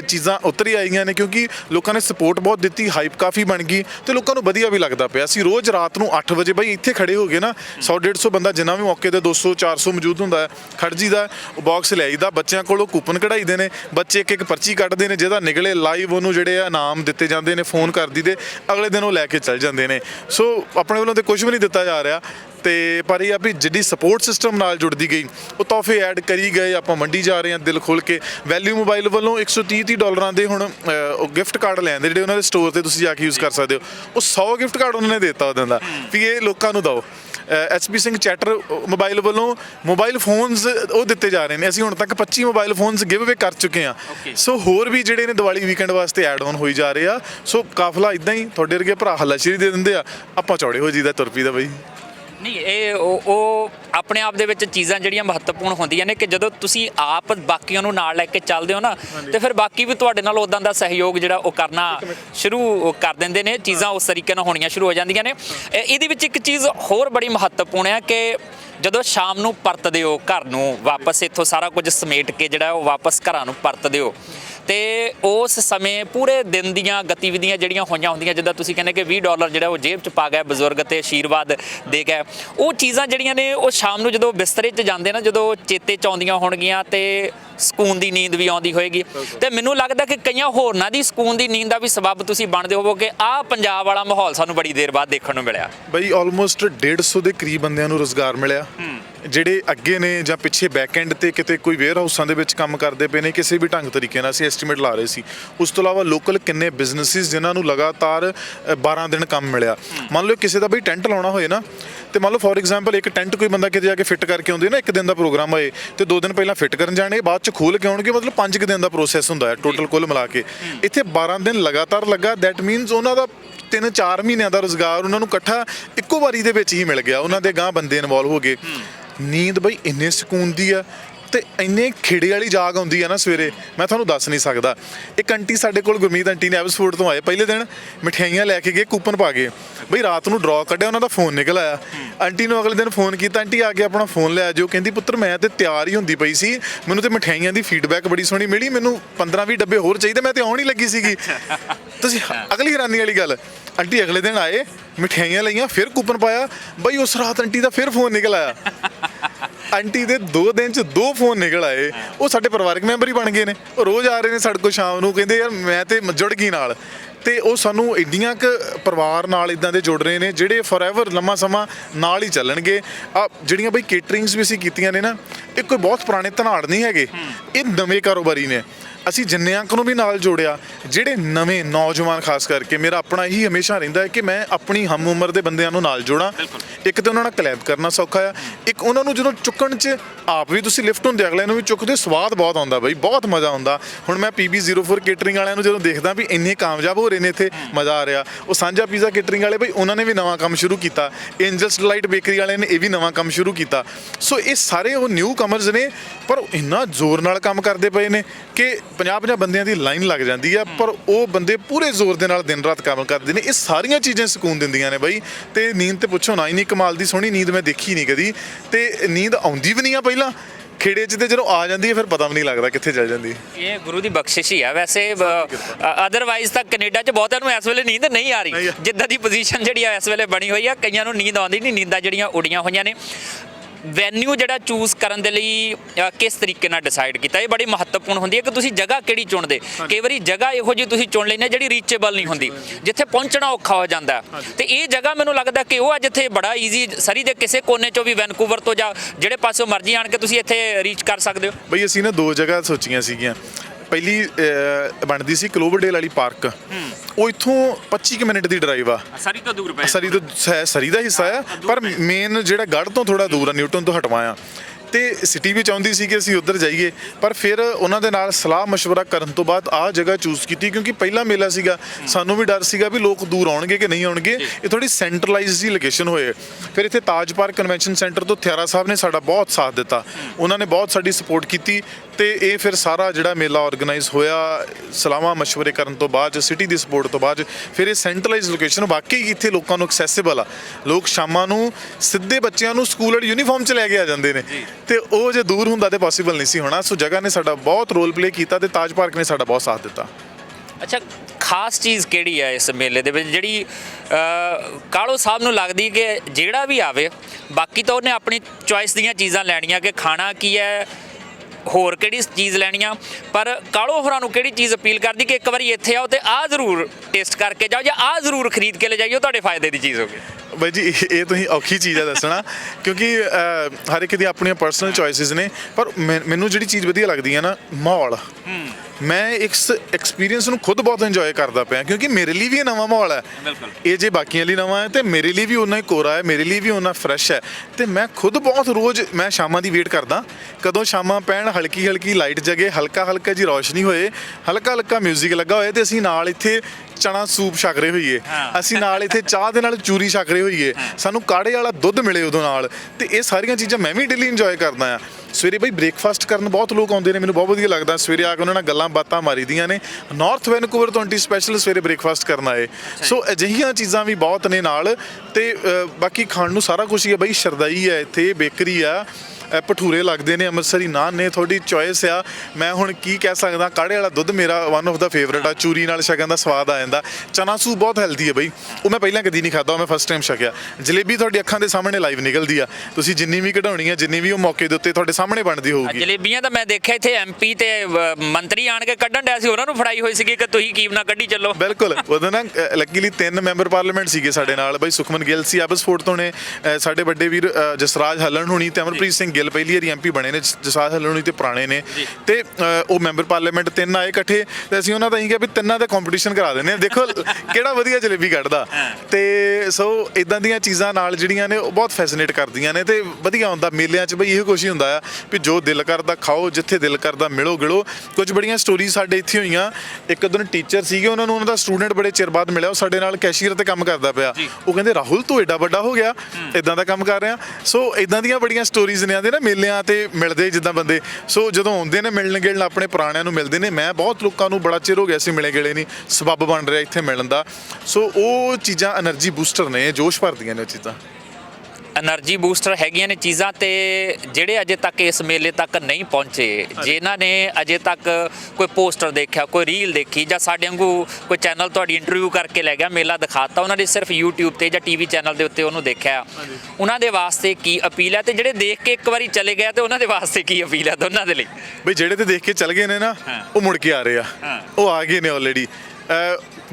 Speaker 2: ਚੀਜ਼ਾਂ ਉਤਰ ਆਈਆਂ ਨੇ ਕਿਉਂਕਿ ਲੋਕਾਂ ਨੇ ਸਪੋਰਟ ਬਹੁਤ ਦਿੱਤੀ ਹਾਈਪ ਕਾਫੀ ਬਣ ਗਈ ਤੇ ਲੋਕਾਂ ਨੂੰ ਵਧੀਆ ਵੀ ਲੱਗਦਾ ਪਿਆ। ਅਸੀਂ ਰੋਜ਼ ਰਾਤ ਨੂੰ 8 ਵਜੇ ਬਈ ਇੱਥੇ ਖੜੇ ਹੋ ਗਏ ਨਾ 100 150 ਬੰਦਾ ਜਿੰਨਾ ਵੀ ਮੌਕੇ ਤੇ 200 400 ਮੌਜੂਦ ਹੁੰਦਾ ਖੜ ਜੀਦਾ ਉਹ ਬਾਕਸ ਲੈ ਆਈਦਾ ਬੱਚਿਆਂ ਕੋਲੋਂ ਕੂਪਨ ਕਢਾਈਦੇ ਨੇ ਬੱਚੇ ਇੱਕ ਇੱਕ ਪਰਚੀ ਕੱਢਦੇ ਨੇ ਜਿਹਦਾ ਨਿਕਲੇ ਲਾਈਵ ਉਹਨੂੰ ਜਿਹੜੇ ਆ ਇਨਾਮ ਦਿੱਤੇ ਜਾਂਦੇ ਨੇ, ਫੋਨ ਕਰਦੀ ਦਈਦੇ, ਅਗਲੇ ਦਿਨ ਉਹ ਲੈ ਕੇ ਚੱਲ ਜਾਂਦੇ ਨੇ। ਸੋ ਆਪਣੇ ਵੱਲੋਂ ਤੇ ਕੁਝ ਵੀ ਨਹੀਂ ਦਿੱਤਾ ਜਾ ਰਿਹਾ। ਤੇ ਪਰ ਇਹ ਆ ਵੀ ਜਿਹੜੀ ਸਪੋਰਟ ਸਿਸਟਮ ਨਾਲ ਜੁੜਦੀ ਗਈ, ਉਹ ਤੋਹਫੇ ਐਡ ਕਰੀ ਗਏ, ਆਪਾਂ ਮੰਡੀ ਜਾ ਰਹੇ ਹਾਂ ਦਿਲ ਖੋਲ ਕੇ। ਵੈਲਿਊ ਮੋਬਾਈਲ ਵੱਲੋਂ 130 30 ਡਾਲਰਾਂ ਦੇ ਹੁਣ ਉਹ ਗਿਫਟ ਕਾਰਡ ਲੈਂਦੇ ਜਿਹੜੇ ਉਹਨਾਂ ਦੇ ਸਟੋਰ ਤੇ ਤੁਸੀਂ ਜਾ ਕੇ ਯੂਜ਼ ਕਰ ਸਕਦੇ ਹੋ। ਉਹ 100 ਗਿਫਟ ਕਾਰਡ ਉਹਨਾਂ ਨੇ ਦਿੱਤਾ ਉਹਦਾਂ ਦਾ ਵੀ ਇਹ ਲੋਕਾਂ ਨੂੰ ਦਿਓ। ਐਚਪੀ ਸਿੰਘ ਚੈਟਰ ਮੋਬਾਈਲ ਵੱਲੋਂ ਮੋਬਾਈਲ ਫੋਨਸ ਉਹ ਦਿੱਤੇ ਜਾ ਰਹੇ ਨੇ। ਅਸੀਂ ਹੁਣ ਤੱਕ 25 ਮੋਬਾਈਲ ਫੋਨਸ ਗਿਵ ਅਵੇ ਕਰ ਚੁੱਕੇ ਆ. ਸੋ ਹੋਰ ਵੀ ਜਿਹੜੇ ਨੇ ਦੀਵਾਲੀ ਵੀਕਐਂਡ ਵਾਸਤੇ ਐਡ ਆਨ ਹੋਈ ਜਾ ਰਹੇ ਆ। ਸੋ ਕਾਫਲਾ ਇਦਾਂ ਹੀ ਤੁਹਾਡੇ ਵਰਗੇ ਭਰਾ ਹੱਲਾਸ਼ੇਰੀ ਦੇ ਦਿੰਦੇ ਆ। ਆਪਾਂ ਚੌੜੇ ਹੋ ਜੀਦਾ ਤੁਰ ਪੀਦਾ ਬਈ।
Speaker 1: ਨਹੀਂ ਇਹ ਉਹ ਉਹ ਆਪਣੇ ਆਪ ਦੇ ਵਿੱਚ ਚੀਜ਼ਾਂ ਜਿਹੜੀਆਂ ਮਹੱਤਵਪੂਰਨ ਹੁੰਦੀਆਂ ਨੇ ਕਿ ਜਦੋਂ ਤੁਸੀਂ ਆਪ ਬਾਕੀਆਂ ਨੂੰ ਨਾਲ ਲੈ ਕੇ ਚੱਲਦੇ ਹੋ ਨਾ ਤੇ ਫਿਰ ਬਾਕੀ ਵੀ ਤੁਹਾਡੇ ਨਾਲ ਉਦਾਂ ਦਾ ਸਹਿਯੋਗ ਜਿਹੜਾ ਉਹ ਕਰਨਾ ਸ਼ੁਰੂ ਕਰ ਦਿੰਦੇ ਨੇ ਚੀਜ਼ਾਂ ਉਸ ਤਰੀਕੇ ਨਾਲ ਹੋਣੀਆਂ ਸ਼ੁਰੂ ਹੋ ਜਾਂਦੀਆਂ ਨੇ। ਇਹ- ਇਹਦੇ ਵਿੱਚ ਇੱਕ ਚੀਜ਼ ਹੋਰ ਬੜੀ ਮਹੱਤਵਪੂਰਨ ਹੈ ਕਿ ਜਦੋਂ ਸ਼ਾਮ ਨੂੰ ਪਰਤਦੇ ਹੋ ਘਰ ਨੂੰ ਵਾਪਸ ਇੱਥੋਂ ਸਾਰਾ ਕੁਝ ਸਮੇਟ ਕੇ ਜਿਹੜਾ ਉਹ ਵਾਪਸ ਘਰਾਂ ਨੂੰ ਪਰਤਦੇ ਹੋ ਤੇ ਉਸ ਸਮੇਂ ਪੂਰੇ ਦਿਨ ਦੀਆਂ ਗਤੀਵਿਧੀਆਂ ਜਿਹੜੀਆਂ ਹੋਈਆਂ ਹੁੰਦੀਆਂ, ਜਿੱਦਾਂ ਤੁਸੀਂ ਕਹਿੰਦੇ ਕਿ 20 ਡਾਲਰ ਜਿਹੜਾ ਉਹ ਜੇਬ 'ਚ ਪਾ ਗਿਆ, ਬਜ਼ੁਰਗ ਤੇ ਆਸ਼ੀਰਵਾਦ ਦੇ ਗਿਆ ਉਹ ਚੀਜ਼ਾਂ ਜਿਹੜੀਆਂ ਨੇ, ਉਹ ਸ਼ਾਮ ਨੂੰ ਜਦੋਂ ਬਿਸਤਰੇ 'ਚ ਜਾਂਦੇ ਨਾ, ਜਦੋਂ ਚੇਤੇ 'ਚ ਆਉਂਦੀਆਂ ਹੋਣਗੀਆਂ ਤੇ ਸਕੂਨ ਦੀ ਨੀਂਦ ਵੀ ਆਉਂਦੀ ਹੋਏਗੀ। ਤੇ ਮੈਨੂੰ ਲੱਗਦਾ ਕਿ ਕਈਆਂ ਹੋਰਨਾਂ ਦੀ ਸਕੂਨ ਦੀ ਨੀਂਦ ਦਾ ਵੀ ਸਬਬ ਤੁਸੀਂ ਬਣਦੇ ਹੋਵੋਗੇ। ਆਹ ਪੰਜਾਬ ਵਾਲਾ ਮਾਹੌਲ ਸਾਨੂੰ ਬੜੀ ਦੇਰ ਬਾਅਦ ਦੇਖਣ ਨੂੰ ਮਿਲਿਆ।
Speaker 2: ਬਈ ਆਲਮੋਸਟ 150 ਦੇ ਕਰੀਬ ਬੰਦਿਆਂ ਨੂੰ ਰੋਜ਼ਗਾਰ ਮਿਲਿਆ। ਜਿਹੜੇ ਅੱਗੇ ਨੇ ਜਾਂ ਪਿੱਛੇ ਬੈਕ ਐਂਡ ਤੇ ਕਿਤੇ ਕੋਈ ਵੇਅਰ ਹਾਊਸਾਂ ਦੇ ਵਿੱਚ ਕੰਮ ਕਰਦੇ ਪਏ ਨੇ ਕਿਸੇ ਵੀ ਢੰਗ ਤਰੀਕੇ ਨਾਲ ਅਸੀਂ ਐਸਟੀਮੇਟ ਲਾ ਰਹੇ ਸੀ। ਉਸ ਤੋਂ ਇਲਾਵਾ ਲੋਕਲ ਕਿੰਨੇ ਬਿਜ਼ਨੈਸਿਸ ਜਿਨ੍ਹਾਂ ਨੂੰ ਲਗਾਤਾਰ ਅ, 12 ਦਿਨ ਕੰਮ ਮਿਲਿਆ। ਮੰਨ ਲਓ ਕਿਸੇ ਦਾ ਬਈ ਟੈਂਟ ਲਾਉਣਾ ਹੋਏ ਨਾ ਤੇ ਮੰਨ ਲਓ ਫੋਰ ਐਗਜ਼ਾਮਪਲ ਇੱਕ ਟੈਂਟ ਕੋਈ ਬੰਦਾ ਕਿਤੇ ਜਾ ਕੇ ਫਿੱਟ ਕਰਕੇ ਆਉਂਦੇ ਨਾ ਇੱਕ ਦਿਨ ਦਾ ਪ੍ਰੋਗਰਾਮ ਹੋਏ ਤੇ ਦੋ ਦਿਨ ਪਹਿਲਾਂ ਫਿੱਟ ਕਰਨ ਜਾਣਗੇ ਬਾਅਦ ਚ ਖੋਲ ਕੇ ਆਉਣਗੇ ਮਤਲਬ 5 ਦਿਨ ਦਾ ਪ੍ਰੋਸੈਸ ਹੁੰਦਾ ਹੈ ਟੋਟਲ ਕੁੱਲ ਮਿਲਾ ਕੇ। ਇੱਥੇ 12 ਦਿਨ ਲਗਾਤਾਰ ਲੱਗਾ ਦੈਟ ਮੀਨਸ ਉਹਨਾਂ ਦਾ ਤਿੰਨ ਚਾਰ ਮਹੀਨਿਆਂ ਦਾ ਰੋਜ਼ਗਾਰ ਉਹਨਾਂ ਨੂੰ ਇਕੱਠਾ ਇੱਕੋ ਵਾਰੀ ਦੇ ਵਿੱਚ ਹੀ ਮਿਲ ਗਿਆ ਉਹਨਾਂ ਦੇ ਗਾਂ ਬੰਦੇ ਇਨਵੋਲਵ ਹੋ ਗਏ। ਨੀਂਦ ਬਈ ਇੰਨੇ ਸਕੂਨ ਦੀ ਆ ਤੇ ਇੰਨੇ ਖੇੜੇ ਵਾਲੀ ਜਾਗ ਆਉਂਦੀ ਆ ਨਾ ਸਵੇਰੇ, ਮੈਂ ਤੁਹਾਨੂੰ ਦੱਸ ਨਹੀਂ ਸਕਦਾ। ਇੱਕ ਆਂਟੀ ਸਾਡੇ ਕੋਲ ਗੁਰਮੀਤ ਆਂਟੀ ਨੇ ਐਬਸਫੋਰਡ ਤੋਂ ਆਏ, ਪਹਿਲੇ ਦਿਨ ਮਠਿਆਈਆਂ ਲੈ ਕੇ ਗਏ, ਕੂਪਨ ਪਾ ਗਏ ਬਈ ਰਾਤ ਨੂੰ ਡਰਾ ਕੱਢਿਆ, ਉਹਨਾਂ ਦਾ ਫੋਨ ਨਿਕਲ ਆਇਆ। ਆਂਟੀ ਨੂੰ ਅਗਲੇ ਦਿਨ ਫੋਨ ਕੀਤਾ, ਆਂਟੀ, ਆ ਕੇ ਆਪਣਾ ਫੋਨ ਲੈ ਜਾਓ ਕਹਿੰਦੀ, ਪੁੱਤਰ, ਮੈਂ ਤੇ ਤਿਆਰ ਹੀ ਹੁੰਦੀ ਪਈ ਸੀ। ਮੈਨੂੰ ਤੇ ਮਠਿਆਈਆਂ ਦੀ ਫੀਡਬੈਕ ਬੜੀ ਸੋਹਣੀ ਮਿਲੀ। ਮੈਨੂੰ 15-20 ਡੱਬੇ ਹੋਰ ਚਾਹੀਦੇ, ਮੈਂ ਤੇ ਆਉਣ ਹੀ ਲੱਗੀ ਸੀਗੀ। ਤੁਸੀਂ ਅਗਲੀ ਹੈਰਾਨੀ ਵਾਲੀ ਗੱਲ, ਆਂਟੀ ਅਗਲੇ ਦਿਨ ਆਏ, ਮਠਿਆਈਆਂ ਲਈਆਂ, ਫਿਰ ਕੂਪਨ ਪਾਇਆ। ਬਈ ਉਸ ਰਾਤ ਆਂਟੀ ਦਾ ਫਿਰ ਫੋਨ ਨਿਕਲ ਆਇਆ। ਆਂਟੀ ਦੇ ਦੋ ਦਿਨ ਚ ਦੋ ਫੋਨ ਨਿਕਲ ਆਏ। ਉਹ ਸਾਡੇ ਪਰਿਵਾਰਕ ਮੈਂਬਰ ਹੀ ਬਣ ਗਏ ਨੇ। ਉਹ ਰੋਜ਼ ਆ ਰਹੇ ਨੇ ਸਾਡੇ ਕੋਲ ਸ਼ਾਮ ਨੂੰ। ਕਹਿੰਦੇ, ਯਾਰ, ਮੈਂ ਤੇ ਜੁੜ ਗਈ ਨਾਲ। ਤੇ ਉਹ ਸਾਨੂੰ ਇੰਡੀਆਂ ਕ ਪਰਿਵਾਰ ਨਾਲ ਇਦਾਂ ਦੇ ਜੁੜ ਰਹੇ ਨੇ, ਜਿਹੜੇ ਫੋਰਐਵਰ ਲੰਮਾ ਸਮਾਂ ਨਾਲ ਹੀ ਚੱਲਣਗੇ। ਆ ਜਿਹੜੀਆਂ ਬਈ ਕੇਟਰਿੰਗਸ ਵੀ ਅਸੀਂ ਕੀਤੀਆਂ ਨੇ ਨਾ, ਇਹ ਕੋਈ ਬਹੁਤ ਪੁਰਾਣੇ ਧਨਾੜ ਨਹੀਂ ਹੈਗੇ। ਇਹ ਨਵੇਂ ਕਾਰੋਬਾਰੀ ਨੇ। ਅਸੀਂ ਜਿੰਨਿਆਂ ਨੂੰ ਵੀ ਨਾਲ ਜੋੜਿਆ ਜਿਹੜੇ ਨਵੇਂ ਨੌਜਵਾਨ ਖਾਸ ਕਰਕੇ ਮੇਰਾ ਆਪਣਾ ਇਹੀ ਹਮੇਸ਼ਾ ਰਹਿੰਦਾ ਹੈ ਕਿ ਮੈਂ ਆਪਣੀ ਹਮ ਉਮਰ ਦੇ ਬੰਦਿਆਂ ਨੂੰ ਨਾਲ ਜੋੜਾਂ। ਇੱਕ ਤੇ ਉਹਨਾਂ ਨਾਲ ਕਲੈਬ ਕਰਨਾ ਸੌਖਾ ਆ। ਇੱਕ ਉਹਨਾਂ ਨੂੰ ਜਦੋਂ ਚੁੱਕਣ 'ਚ ਆਪ ਵੀ ਤੁਸੀਂ ਲਿਫਟ ਹੁੰਦੇ ਅਗਲੇ ਨੂੰ ਵੀ ਚੁੱਕਦੇ ਸਵਾਦ ਬਹੁਤ ਆਉਂਦਾ ਬਈ ਬਹੁਤ ਮਜ਼ਾ ਆਉਂਦਾ। ਹੁਣ ਮੈਂ PB04 ਕੇਟਰਿੰਗ ਵਾਲਿਆਂ ਨੂੰ ਜਦੋਂ ਦੇਖਦਾ ਵੀ ਇੰਨੇ ਕਾਮਯਾਬ ਹੋ ਰਹੇ ਨੇ ਇੱਥੇ ਮਜ਼ਾ ਆ ਰਿਹਾ। ਉਹ ਸਾਂਝਾ ਪੀਜ਼ਾ ਕੇਟਰਿੰਗ ਵਾਲੇ ਬਈ ਉਹਨਾਂ ਨੇ ਵੀ ਨਵਾਂ ਕੰਮ ਸ਼ੁਰੂ ਕੀਤਾ। ਐਂਜਲਸ ਡਿਲਾਈਟ ਬੇਕਰੀ ਵਾਲਿਆਂ ਨੇ ਇਹ ਵੀ ਨਵਾਂ ਕੰਮ ਸ਼ੁਰੂ ਕੀਤਾ। ਸੋ ਇਹ ਸਾਰੇ ਉਹ ਨਿਊ ਕਮਰਸ ਨੇ ਪਰ ਇੰਨਾ ਜ਼ੋਰ ਨਾਲ ਕੰਮ ਕਰਦੇ ਪਏ ਨੇ ਕਿ 50-50 ਬੰਦਿਆਂ ਦੀ ਲਾਈਨ ਲੱਗ ਜਾਂਦੀ ਆ ਪਰ ਉਹ ਬੰਦੇ ਪੂਰੇ ਜ਼ੋਰ ਦੇ ਨਾਲ ਦਿਨ ਰਾਤ ਕੰਮ ਕਰਦੇ ਨੇ। ਇਹ ਸਾਰੀਆਂ ਚੀਜ਼ਾਂ ਸਕੂਨ ਦਿੰਦੀਆਂ ਨੇ ਬਈ। ਤੇ ਨੀਂਦ ਤੇ ਪੁੱਛੋ ਨਾ ਹੀ ਨਹੀਂ ਕਮਾਲ ਦੀ ਸੋਹਣੀ ਨੀਂਦ ਮੈਂ ਦੇਖੀ ਨਹੀਂ ਕਦੀ। ਤੇ ਨੀਂਦ ਆਉਂਦੀ ਵੀ ਨਹੀਂ ਆ ਪਹਿਲਾਂ। ਖੇੜੇ 'ਚ ਤੇ ਜਦੋਂ ਆ ਜਾਂਦੀ ਹੈ ਫਿਰ ਪਤਾ ਵੀ ਨਹੀਂ ਲੱਗਦਾ ਕਿੱਥੇ ਚਲ ਜਾਂਦੀ। ਹੈ
Speaker 1: ਇਹ ਗੁਰੂ ਦੀ ਬਖਸ਼ਿਸ਼ ਹੀ ਆ। ਵੈਸੇ ਅਦਰਵਾਈਜ਼ ਤਾਂ ਕੈਨੇਡਾ 'ਚ ਬਹੁਤਿਆਂ ਨੂੰ ਇਸ ਵੇਲੇ ਨੀਂਦ ਨਹੀਂ ਆ ਰਹੀ। ਜਿੱਦਾਂ ਦੀ ਪੋਜੀਸ਼ਨ ਜਿਹੜੀ ਆ ਇਸ ਵੇਲੇ ਬਣੀ ਹੋਈ ਆ ਕਈਆਂ ਨੂੰ ਨੀਂਦ ਆਉਂਦੀ ਨਹੀਂ ਨੀਂਦਾਂ ਜਿਹੜੀਆਂ ਉਡੀਆਂ ਹੋਈਆਂ ਨੇ। ਵੈਨਿਊ ਜਿਹੜਾ ਚੂਜ਼ ਕਰਨ ਦੇ ਲਈ ਅ, ਕਿਸ ਤਰੀਕੇ ਨਾਲ ਡਿਸਾਈਡ ਕੀਤਾ? ਇਹ ਬੜੀ ਮਹੱਤਵਪੂਰਨ ਹੁੰਦੀ ਹੈ ਕਿ ਤੁਸੀਂ ਜਗ੍ਹਾ ਕਿਹੜੀ ਚੁਣਦੇ? ਕਈ ਵਾਰੀ ਜਗ੍ਹਾ ਇਹੋ ਜਿਹੀ ਤੁਸੀਂ ਚੁਣ ਲੈਂਦੇ ਜਿਹੜੀ ਰੀਚੇਬਲ ਨਹੀਂ ਹੁੰਦੀ। ਜਿੱਥੇ ਪਹੁੰਚਣਾ ਔਖਾ ਹੋ ਜਾਂਦਾ। ਹੈ। ਤੇ ਇਹ ਜਗ੍ਹਾ ਮੈਨੂੰ ਲੱਗਦਾ ਕਿ ਉਹ ਆ ਜਿੱਥੇ ਬੜਾ ਈਜ਼ੀ ਸਰੀ ਦੇ ਕਿਸੇ ਕੋਨੇ ਚੋਂ ਵੀ ਵੈਨਕੂਵਰ ਤੋਂ ਜਾਂ ਜਿਹੜੇ ਪਾਸੋਂ ਮਰਜ਼ੀ ਆਣ ਕੇ ਤੁਸੀਂ ਇੱਥੇ ਰੀਚ ਕਰ ਸਕਦੇ ਹੋ।
Speaker 2: ਬਈ ਅਸੀਂ ਨਾ ਦੋ ਜਗ੍ਹਾ ਸੋਚੀਆਂ ਸੀਗੀਆਂ। ਪਹਿਲੀ ਅਹ, ਬਣਦੀ ਸੀ ਕਲੋਵਰਡੇਲ ਵਾਲੀ ਪਾਰਕ। ਉਹ ਇੱਥੋਂ 25 ਕੁ ਮਿੰਟ ਦੀ ਡਰਾਈਵ ਆ।
Speaker 1: ਸਰੀ ਤੋਂ ਦੂਰ ਪਏ
Speaker 2: ਸਰੀ ਤੋਂ ਸ- ਸਰੀ ਦਾ ਹਿੱਸਾ ਆ ਪਰ ਮੇਨ ਜਿਹੜਾ ਗੜ੍ਹ ਤੋਂ ਥੋੜਾ ਦੂਰ ਆ ਨਿਊਟਨ ਤੋਂ ਹਟਵਾ ਆ। ਤੇ ਸਿਟੀ ਵਿੱਚ ਆਉਂਦੀ ਸੀ ਕਿ ਅਸੀਂ ਉੱਧਰ ਜਾਈਏ ਪਰ ਫਿਰ ਉਹਨਾਂ ਦੇ ਨਾਲ ਸਲਾਹ مشورہ ਕਰਨ ਤੋਂ ਬਾਅਦ ਆਹ ਜਗ੍ਹਾ ਚੂਜ਼ ਕੀਤੀ ਕਿਉਂਕਿ ਪਹਿਲਾ ਮੇਲਾ ਸੀਗਾ ਸਾਨੂੰ ਵੀ ਡਰ ਸੀਗਾ ਵੀ ਲੋਕ ਦੂਰ ਆਉਣਗੇ ਕਿ ਨਹੀਂ ਆਉਣਗੇ ਇਹ ਥੋੜੀ ਸੈਂਟਰਲਾਈਜ਼ਡ ਦੀ ਲੋਕੇਸ਼ਨ ਹੋਏ ਫਿਰ ਇੱਥੇ ਤਾਜ ਪਾਰਕ ਕਨਵੈਨਸ਼ਨ ਸੈਂਟਰ ਤੋਂ ਥਿਆਰਾ ਸਾਹਿਬ ਨੇ ਸਾਡਾ ਬਹੁਤ ਸਾਥ ਦਿੱਤਾ ਉਹਨਾਂ ਨੇ ਬਹੁਤ ਸਾਡੀ ਸਪੋਰਟ ਕੀਤੀ ਤੇ ਇਹ ਫਿਰ ਸਾਰਾ ਜਿਹੜਾ ਮੇਲਾ ਆਰਗੇਨਾਈਜ਼ ਹੋਇਆ ਸਲਾਹਾਂ مشورے ਕਰਨ ਤੋਂ ਬਾਅਦ ਸਿਟੀ ਦੀ ਸਪੋਰਟ ਤੋਂ ਬਾਅਦ ਫਿਰ ਇਹ ਸੈਂਟਰਲਾਈਜ਼ਡ ਲੋਕੇਸ਼ਨ ਵਾਕਈ ਇੱਥੇ ਲੋਕਾਂ ਨੂੰ ਐਕਸੈਸਿਬਲ ਆ ਲੋਕ ਸ਼ਾਮਾਂ ਨੂੰ ਸਿੱਧੇ ਬੱਚਿਆਂ ਨੂੰ ਸਕੂਲ ਵਾਲੀ ਯੂਨੀਫਾਰਮ 'ਚ ਲੈ ਕੇ ਆ ਜਾਂਦੇ ਨੇ ਤੇ ਉਹ ਜੇ ਦੂਰ ਹੁੰਦਾ ਤੇ ਪੋਸੀਬਲ ਨਹੀਂ ਸੀ ਹੋਣਾ। ਸੋ ਜਗ੍ਹਾ ਨੇ ਸਾਡਾ ਬਹੁਤ ਰੋਲ ਪਲੇ ਕੀਤਾ ਤੇ ਤਾਜ ਪਾਰਕ ਨੇ ਸਾਡਾ ਬਹੁਤ ਸਾਥ ਦਿੱਤਾ।
Speaker 1: ਅੱਛਾ ਖਾਸ ਚੀਜ਼ ਕਿਹੜੀ ਹੈ ਇਸ ਮੇਲੇ ਦੇ ਵਿੱਚ? ਜਿਹੜੀ ਅ, ਕਾਲੋ ਸਾਹਿਬ ਨੂੰ ਲੱਗਦੀ ਕਿ ਜਿਹੜਾ ਵੀ ਆਵੇ ਬਾਕੀ ਤਾਂ ਉਹਨੇ ਆਪਣੀ ਚੁਆਇਸ ਦੀਆਂ ਚੀਜ਼ਾਂ ਲੈਣੀਆਂ ਕਿ ਖਾਣਾ ਕੀ ਹੈ ਹੋਰ ਕਿਹੜੀ ਚੀਜ਼ ਲੈਣੀਆਂ? ਪਰ ਕਾਲੋ ਹੋਰਾਂ ਨੂੰ ਕਿਹੜੀ ਚੀਜ਼ ਅਪੀਲ ਕਰਦੀ ਕਿ ਇੱਕ ਵਾਰੀ ਇੱਥੇ ਆਓ ਤੇ ਆਹ ਜ਼ਰੂਰ ਟੇਸਟ ਕਰਕੇ ਜਾਓ ਜਾਂ ਆਹ ਜ਼ਰੂਰ ਖਰੀਦ ਕੇ ਲੈ ਜਾਈਓ ਤੁਹਾਡੇ ਫਾਇਦੇ ਦੀ ਚੀਜ਼ ਹੋਵੇ
Speaker 2: ਬਾਈ ਜੀ ਇਹ- ਇਹ ਤੁਸੀਂ ਔਖੀ ਚੀਜ਼ ਆ ਦੱਸਣਾ। ਕਿਉਂਕਿ ਅਹ, ਹਰ ਇੱਕ ਦੀ ਆਪਣੀਆਂ ਪਰਸਨਲ ਚੋਇਸਿਸ ਨੇ। ਪਰ ਮੈਂ- ਮੈਨੂੰ ਜਿਹੜੀ ਚੀਜ਼ ਵਧੀਆ ਲੱਗਦੀ ਹੈ ਨਾ ਮਾਹੌਲ। ਮੈਂ ਇਸ ਐਕਸਪੀਰੀਅੰਸ ਨੂੰ ਖੁਦ ਬਹੁਤ ਇੰਜੋਏ ਕਰਦਾ ਪਿਆ ਕਿਉਂਕਿ ਮੇਰੇ ਲਈ ਵੀ ਇਹ ਨਵਾਂ ਮਾਹੌਲ ਹੈ।
Speaker 1: ਬਿਲਕੁਲ।
Speaker 2: ਇਹ ਜੇ ਬਾਕੀਆਂ ਲਈ ਨਵਾਂ ਹੈ ਤੇ ਮੇਰੇ ਲਈ ਵੀ ਉਨਾ ਹੀ ਕੋਰਾ ਹੈ ਮੇਰੇ ਲਈ ਵੀ ਉਨਾ ਫਰੈਸ਼ ਹੈ। ਤੇ ਮੈਂ ਖੁਦ ਬਹੁਤ ਰੋਜ਼ ਮੈਂ ਸ਼ਾਮਾਂ ਦੀ ਵੇਟ ਕਰਦਾ। ਕਦੋਂ ਸ਼ਾਮਾਂ ਪੈਣ ਹਲਕੀ ਹਲਕੀ ਲਾਈਟ ਜਗੇ ਹਲਕਾ ਹਲਕਾ ਜੀ ਰੌਸ਼ਨੀ ਹੋਏ ਹਲਕਾ ਹਲਕਾ 뮤직 ਲੱਗਾ ਹੋਏ ਤੇ ਅਸੀਂ ਨਾਲ ਇੱਥੇ ਚਣਾ ਸੂਪ ਛਕ ਰਹੇ ਹੋਈਏ।
Speaker 1: ਹਾਂ।
Speaker 2: ਅਸੀਂ ਨਾਲ ਇੱਥੇ ਚਾਹ ਦੇ ਨਾਲ ਚੂਰੀ ਛਕ ਰਹੇ ਹੋਈਏ। ਸਾਨੂੰ ਕਾੜੇ ਵਾਲਾ ਦੁੱਧ ਮਿਲੇ ਉਦੋਂ ਨਾਲ। ਤੇ ਇਹ ਸਾਰੀਆਂ ਚੀਜ਼ਾਂ ਮੈਂ ਵੀ ਡੇਲੀ ਇੰਜੋਏ ਕਰਦਾ ਆ ਸਵੇਰੇ ਬਈ ਬ੍ਰੇਕਫਾਸਟ ਕਰਨ ਬਹੁਤ ਲੋਕ ਆਉਂਦੇ ਨੇ ਮੈਨੂੰ ਬਹੁਤ ਵਧੀਆ ਲੱਗਦਾ। ਸਵੇਰੇ ਆ ਕੇ ਉਹਨਾਂ ਨਾਲ ਗੱਲਾਂ ਬਾਤਾਂ ਮਾਰੀਦੀਆਂ ਨੇ। ਨਾਰਥ ਵੈਨਕੂਵਰ ਤੋਂ ਆਂਟੀ ਸਪੈਸ਼ਲ ਸਵੇਰੇ ਬ੍ਰੇਕਫਾਸਟ ਕਰਨ ਆਏ। ਸੋ ਅਜਿਹੀਆਂ ਚੀਜ਼ਾਂ ਵੀ ਬਹੁਤ ਨੇ ਨਾਲ। ਤੇ ਅ, ਬਾਕੀ ਖਾਣ ਨੂੰ ਸਾਰਾ ਕੁਝ ਹੀ ਹੈ ਬਈ ਸ਼ਰਦਾਈ ਹੈ ਇੱਥੇ ਬੇਕਰੀ ਆ। ਭਟੂਰੇ ਲੱਗਦੇ ਨੇ ਅੰਮ੍ਰਿਤਸਰੀ ਨਾਨ ਨੇ ਤੁਹਾਡੀ ਚੋਇਸ ਆ। ਮੈਂ ਹੁਣ ਕੀ ਕਹਿ ਸਕਦਾ ਕਾੜੇ ਵਾਲਾ ਦੁੱਧ ਮੇਰਾ ਵਨ ਆਫ ਦਾ ਫੇਵਰਟ ਆ ਚੂਰੀ ਨਾਲ ਛਕਣ ਦਾ ਸਵਾਦ ਆ ਜਾਂਦਾ। ਚਨਾ ਸੂਪ ਬਹੁਤ ਹੈਲਦੀ ਹੈ ਬਈ। ਉਹ ਮੈਂ ਪਹਿਲਾਂ ਕਦੀ ਨਹੀਂ ਖਾਦਾ ਮੈਂ ਫਸਟ ਟਾਈਮ ਛਕਿਆ। ਜਲੇਬੀ ਤੁਹਾਡੀ ਅੱਖਾਂ ਦੇ ਸਾਹਮਣੇ ਲਾਈਵ ਨਿਕਲਦੀ ਆ। ਤੁਸੀਂ ਜਿੰਨੀ ਵੀ ਕਢਾਉਣੀ ਆ ਜਿੰਨੀ ਵੀ ਉਹ ਮੌਕੇ ਦੇ ਉੱਤੇ ਤੁਹਾਡੇ ਸਾਹਮਣੇ ਬਣਦੀ ਹੋਊਗੀ।
Speaker 1: ਜਲੇਬੀਆਂ ਤਾਂ ਮੈਂ ਦੇਖਿਆ ਇੱਥੇ ਐਮਪੀ ਤੇ ਮੰਤਰੀ ਆਣ ਕੇ ਕੱਢਣ ਡਿਆ ਸੀ ਉਹਨਾਂ ਨੂੰ ਫੜਾਈ ਹੋਈ ਸੀਗੀ ਕਿ ਤੁਸੀਂ ਕੀਮ ਨਾ ਕੱਢੀ ਚੱਲੋ।
Speaker 2: ਬਿਲਕੁਲ। ਉਹਦਾ ਨਾ ਲੱਕੀਲੀ ਤਿੰਨ ਮੈਂਬਰ ਪਾਰਲੀਮੈਂਟ ਸੀਗੇ ਸਾਡੇ ਨਾਲ। ਬਈ ਸੁਖਮਨ ਗਿੱਲ ਸੀ ਆਬਸਫੋਰਟ ਤੋਂ ਨੇ ਸਾਡੇ ਵੱਡੇ ਵੀਰ ਜਸਰਾਜ ਹੱਲਣ ਹੋਣੀ ਤੇ ਅਮਰਪ੍ਰੀਤ ਸਿੰਘ ਗਿੱਲ ਪਹਿਲੀ ਵਾਰੀ ਐਮਪੀ ਬਣੇ ਨੇ ਜਸ- ਜਸਰਾਜ ਹੱਲਣ ਤੇ ਪੁਰਾਣੇ ਨੇ। ਤੇ ਉਹ ਮੈਂਬਰ ਪਾਰਲੀਮੈਂਟ ਤਿੰਨ ਆਏ ਇਕੱਠੇ ਤੇ ਅਸੀਂ ਉਹਨਾਂ ਦਾ ਹੀ ਕਿਹਾ ਵੀ ਤਿੰਨਾਂ ਦਾ ਕੰਪੀਟੀਸ਼ਨ ਕਰਾ ਦਿੰਦੇ ਆ ਦੇਖੋ ਕਿਹੜਾ ਵਧੀਆ ਜਲੇਬੀ ਕੱਢਦਾ। ਤੇ ਸੋ ਇਦਾਂ ਦੀਆਂ ਚੀਜ਼ਾਂ ਨਾਲ ਜਿਹੜੀਆਂ ਨੇ ਉਹ ਬਹੁਤ ਫੈਸੀਨੇਟ ਕਰਦੀਆਂ ਨੇ ਤੇ ਵਧੀਆ ਹੁੰਦਾ ਮੇਲਿਆਂ 'ਚ ਬਈ ਇਹੋ ਹੀ ਹੁੰਦਾ ਆ ਵੀ ਜੋ ਦਿਲ ਕਰਦਾ ਖਾਓ ਜਿੱਥੇ ਦਿਲ ਕਰਦਾ ਮਿਲੋ ਗਿਲੋ। ਕੁਝ ਬੜੀਆਂ ਸਟੋਰੀਜ਼ ਸਾਡੇ ਇੱਥੇ ਹੋਈਆਂ। ਇੱਕ ਦਿਨ ਟੀਚਰ ਸੀਗੇ ਉਹਨਾਂ ਨੂੰ ਉਹਨਾਂ ਦਾ ਸਟੂਡੈਂਟ ਬੜੇ ਚਿਰ ਬਾਅਦ ਮਿਲਿਆ ਉਹ ਸਾਡੇ ਨਾਲ ਕੈਸ਼ੀਅਰ ਤੇ ਕੰਮ ਕਰਦਾ ਪਿਆ। ਉਹ ਕਹਿੰਦੇ ਰਾਹੁਲ ਤੂੰ ਐਡਾ ਵੱਡਾ ਹੋ ਗਿਆ। ਇਦਾਂ ਦਾ ਕੰਮ ਕਰ ਰਿਹਾ। ਸੋ ਇਦਾਂ ਦੀਆਂ ਬੜੀਆਂ ਸਟੋਰੀਜ਼ ਨੇ ਆਂਦੇ ਨਾ ਮੇਲਿਆਂ ਤੇ ਮਿਲਦੇ ਜਿੱਦਾਂ ਬੰਦੇ, ਸੋ ਜਦੋਂ ਆਉਂਦੇ ਨੇ ਮਿਲਣ ਗਿਲਣ, ਆਪਣੇ ਪੁਰਾਣਿਆਂ ਨੂੰ ਮਿਲਦੇ ਨੇ, ਮੈਂ ਬਹੁਤ ਲੋਕਾਂ ਨੂੰ ਬੜਾ ਚਿਰ ਹੋ ਗਿਆ ਸੀ ਮਿਲੇ ਗਿਲੇ ਨਹੀਂ, ਸਬੱਬ ਬਣ ਰਿਹਾ ਇੱਥੇ ਮਿਲਣ ਦਾ। ਸੋ ਉਹ ਚੀਜ਼ਾਂ એનર્ਜੀ ਬੂਸਟਰ ਨੇ, ਜੋਸ਼ ਭਰਦੀਆਂ ਨੇ ਉਹ ਚੀਜ਼ਾਂ।
Speaker 1: ਐਨਰਜੀ ਬੂਸਟਰ ਹੈਗੀਆਂ ਨੇ ਚੀਜ਼ਾਂ ਤੇ ਜਿਹੜੇ ਅਜੇ ਤੱਕ ਇਸ ਮੇਲੇ ਤੱਕ ਨਹੀਂ ਪਹੁੰਚੇ ਜਿਨ੍ਹਾਂ ਨੇ ਅਜੇ ਤੱਕ ਕੋਈ ਪੋਸਟਰ ਦੇਖਿਆ ਕੋਈ ਰੀਲ ਦੇਖੀ ਜਾਂ ਸਾਡੇ ਵਾਂਗੂ ਕੋਈ ਚੈਨਲ ਤੁਹਾਡੀ ਇੰਟਰਵਿਊ ਕਰਕੇ ਲੈ ਗਿਆ ਮੇਲਾ ਦਿਖਾਤਾ ਉਹਨਾਂ ਨੇ ਸਿਰਫ YouTube ਤੇ ਜਾਂ TV ਚੈਨਲ ਦੇ ਉੱਤੇ ਉਹਨੂੰ ਦੇਖਿਆ ਉਹਨਾਂ ਦੇ ਵਾਸਤੇ ਕੀ ਅਪੀਲ ਹੈ ਤੇ ਜਿਹੜੇ ਦੇਖ ਕੇ ਇੱਕ ਵਾਰੀ ਚਲੇ ਗਏ ਤੇ ਉਹਨਾਂ ਦੇ ਵਾਸਤੇ ਕੀ ਅਪੀਲ ਹੈ ਦੋਨਾਂ ਦੇ ਲਈ
Speaker 2: ਬਈ ਜਿਹੜੇ ਤੇ ਦੇਖ ਕੇ ਚਲ ਗਏ ਨੇ ਨਾ ਉਹ ਮੁੜ ਕੇ ਆ ਰਹੇ ਆ ਉਹ ਆ ਗਏ ਨੇ ਆਲਰੇਡੀ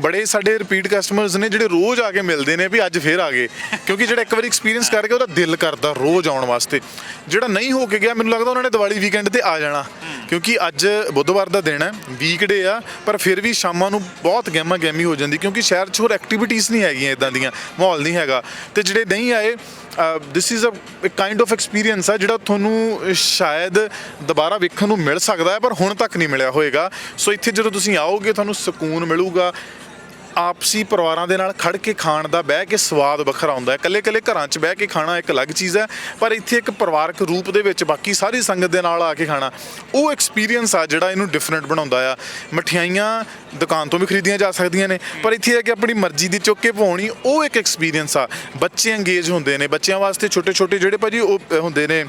Speaker 2: ਬੜੇ ਸਾਡੇ ਰਿਪੀਟ ਕਸਟਮਰਸ ਨੇ ਜਿਹੜੇ ਰੋਜ਼ ਆ ਕੇ ਮਿਲਦੇ ਨੇ ਵੀ ਅੱਜ ਫੇਰ ਆ ਗਏ। ਕਿਉਂਕਿ ਜਿਹੜਾ ਇੱਕ ਵਾਰੀ ਐਕਸਪੀਰੀਅੰਸ ਕਰਕੇ ਉਹਦਾ ਦਿਲ ਕਰਦਾ ਰੋਜ਼ ਆਉਣ ਵਾਸਤੇ। ਜਿਹੜਾ ਨਹੀਂ ਹੋ ਕੇ ਗਿਆ, ਮੈਨੂੰ ਲੱਗਦਾ ਉਹਨਾਂ ਨੇ ਦੀਵਾਲੀ ਵੀਕਐਂਡ ਤੇ ਆ ਜਾਣਾ। ਕਿਉਂਕਿ ਅੱਜ ਬੁੱਧਵਾਰ ਦਾ ਦਿਨ ਹੈ ਵੀਕਡੇ ਆ, ਪਰ ਫਿਰ ਵੀ ਸ਼ਾਮਾਂ ਨੂੰ ਬਹੁਤ ਗਹਿਮਾ ਗਹਿਮੀ ਹੋ ਜਾਂਦੀ। ਕਿਉਂਕਿ ਸ਼ਹਿਰ 'ਚ ਹੋਰ ਐਕਟੀਵਿਟੀਜ਼ ਨਹੀਂ ਹੈਗੀਆਂ ਇਦਾਂ ਦੀਆਂ, ਮਾਹੌਲ ਨਹੀਂ ਹੈਗਾ। ਤੇ ਜਿਹੜੇ ਨਹੀਂ ਆਏ this is a kind of experience ਆ ਜਿਹੜਾ ਤੁਹਾਨੂੰ ਸ਼ਾਇਦ ਦੁਬਾਰਾ ਵੇਖਣ ਨੂੰ ਮਿਲ ਸਕਦਾ ਹੈ, ਪਰ ਹੁਣ ਤੱਕ ਨਹੀਂ ਮਿਲਿਆ ਹੋਏਗਾ। ਸੋ ਇੱਥੇ ਜਦੋਂ ਤੁਸੀਂ ਆਓਗੇ, ਤੁਹਾਨੂੰ ਸਕੂਨ ਮਿਲੂਗਾ। ਆਪਸੀ ਪਰਿਵਾਰਾਂ ਦੇ ਨਾਲ ਖੜ ਕੇ ਖਾਣ ਦਾ ਬਹਿ ਕੇ ਸਵਾਦ ਵੱਖਰਾ ਹੁੰਦਾ ਹੈ। ਇਕੱਲੇ ਇਕੱਲੇ ਘਰਾਂ 'ਚ ਬਹਿ ਕੇ ਖਾਣਾ ਇੱਕ ਅਲੱਗ ਚੀਜ਼ ਹੈ, ਪਰ ਇੱਥੇ ਇੱਕ ਪਰਿਵਾਰਕ ਰੂਪ ਦੇ ਵਿੱਚ ਬਾਕੀ ਸਾਰੀ ਸੰਗਤ ਦੇ ਨਾਲ ਆ ਕੇ ਖਾਣਾ, ਉਹ ਐਕਸਪੀਰੀਅੰਸ ਆ ਜਿਹੜਾ ਇਹਨੂੰ ਡਿਫਰੈਂਟ ਬਣਾਉਂਦਾ ਆ। ਮਠਿਆਈਆਂ ਦੁਕਾਨ ਤੋਂ ਵੀ ਖਰੀਦੀਆਂ ਜਾ ਸਕਦੀਆਂ ਨੇ, ਪਰ ਇੱਥੇ ਹੈ ਕਿ ਆਪਣੀ ਮਰਜ਼ੀ ਦੀ ਚੁੱਕ ਕੇ ਪਵਾਉਣੀ, ਉਹ ਇੱਕ ਐਕਸਪੀਰੀਅੰਸ ਆ। ਬੱਚੇ ਅੰਗੇਜ ਹੁੰਦੇ ਨੇ, ਬੱਚਿਆਂ ਵਾਸਤੇ ਛੋਟੇ ਛੋਟੇ ਜਿਹੜੇ ਭਾਜੀ ਉਹ ਹੁੰਦੇ ਨੇ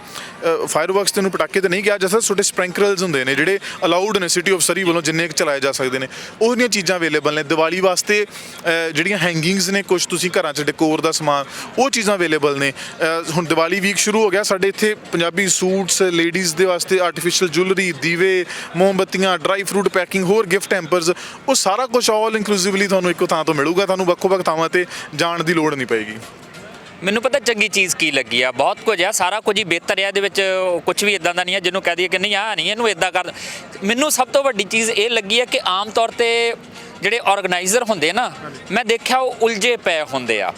Speaker 2: ਫਾਇਰਵਰਕਸ ਤੈਨੂੰ ਪਟਾਕੇ ਤੇ ਨਹੀਂ ਕਿਹਾ ਜਾਂਦਾ ਛੋਟੇ ਸਪ੍ਰਿੰਕਲਸ ਹੁੰਦੇ ਨੇ, ਜਿਹੜੇ ਅਲਾਉਡ ਨੇ ਸਿਟੀ ਆਫ ਸਰੀ ਵੱਲੋਂ ਜਿੰਨੇ ਕੁ ਚਲਾਏ ਜਾ ਸਕਦੇ ਨੇ ਉਹਦੀਆਂ ਚੀਜ਼ਾਂ ਅਵੇਲੇਬਲ ਨੇ। ਦੀਵਾਲੀ ਵਾਸਤੇ ਜਿਹੜੀਆਂ ਹੈਂਗਿੰਗਸ ਨੇ ਕੁਝ ਤੁਸੀਂ ਘਰਾਂ 'ਚ ਡੈਕੋਰ ਦਾ ਸਮਾਨ, ਉਹ ਚੀਜ਼ਾਂ ਅਵੇਲੇਬਲ ਨੇ। ਹੁਣ ਦੀਵਾਲੀ ਵੀਕ ਸ਼ੁਰੂ ਹੋ ਗਿਆ, ਸਾਡੇ ਇੱਥੇ ਪੰਜਾਬੀ ਸੂਟਸ ਲੇਡੀਜ਼ ਦੇ ਵਾਸਤੇ ਆਰਟੀਫੀਸ਼ੀਅਲ ਜੁਐਲਰੀ ਦੀਵੇ, ਮੋਮਬੱਤੀਆਂ ਡਰਾਈ ਫਰੂਟ ਪੈਕਿੰਗ ਹੋਰ ਗਿਫਟ ਹੈਂਪਰਸ ਉਹ ਸਾਰਾ ਕੁਝ ਆਲ ਇਨਕਲੂਸਿਵਲੀ ਤੁਹਾਨੂੰ ਇੱਕੋ ਥਾਂ ਤੋਂ ਮਿਲੂਗਾ, ਤੁਹਾਨੂੰ ਵੱਖੋ-ਵੱਖ ਥਾਵਾਂ ਤੇ ਜਾਣ ਦੀ ਲੋੜ ਨਹੀਂ ਪਏਗੀ।
Speaker 1: ਮੈਨੂੰ ਪਤਾ ਚੰਗੀ ਚੀਜ਼ ਕੀ ਲੱਗੀ ਆ? ਬਹੁਤ ਕੁਝ ਆ, ਸਾਰਾ ਕੁਝ ਹੀ ਬਿਹਤਰ ਆ, ਇਹਦੇ ਵਿੱਚ ਕੁਝ ਵੀ ਇਦਾਂ ਦਾ ਨਹੀਂ ਆ, ਜਿਹਨੂੰ ਕਹਿ ਦਈਏ ਕਿ ਨਹੀਂ ਆ ਨਹੀਂ, ਇਹਨੂੰ ਇਦਾਂ ਕਰ। ਮੈਨੂੰ ਸਭ ਤੋਂ ਵੱਡੀ ਚੀਜ਼ ਇਹ ਲੱਗੀ ਆ ਕਿ ਆਮ ਤੌਰ ਤੇ ਜਿਹੜੇ ਆਰਗੇਨਾਈਜ਼ਰ ਹੁੰਦੇ ਨਾ ਮੈਂ ਦੇਖਿਆ ਉਹ ਉਲਝੇ ਪਏ ਹੁੰਦੇ ਆ।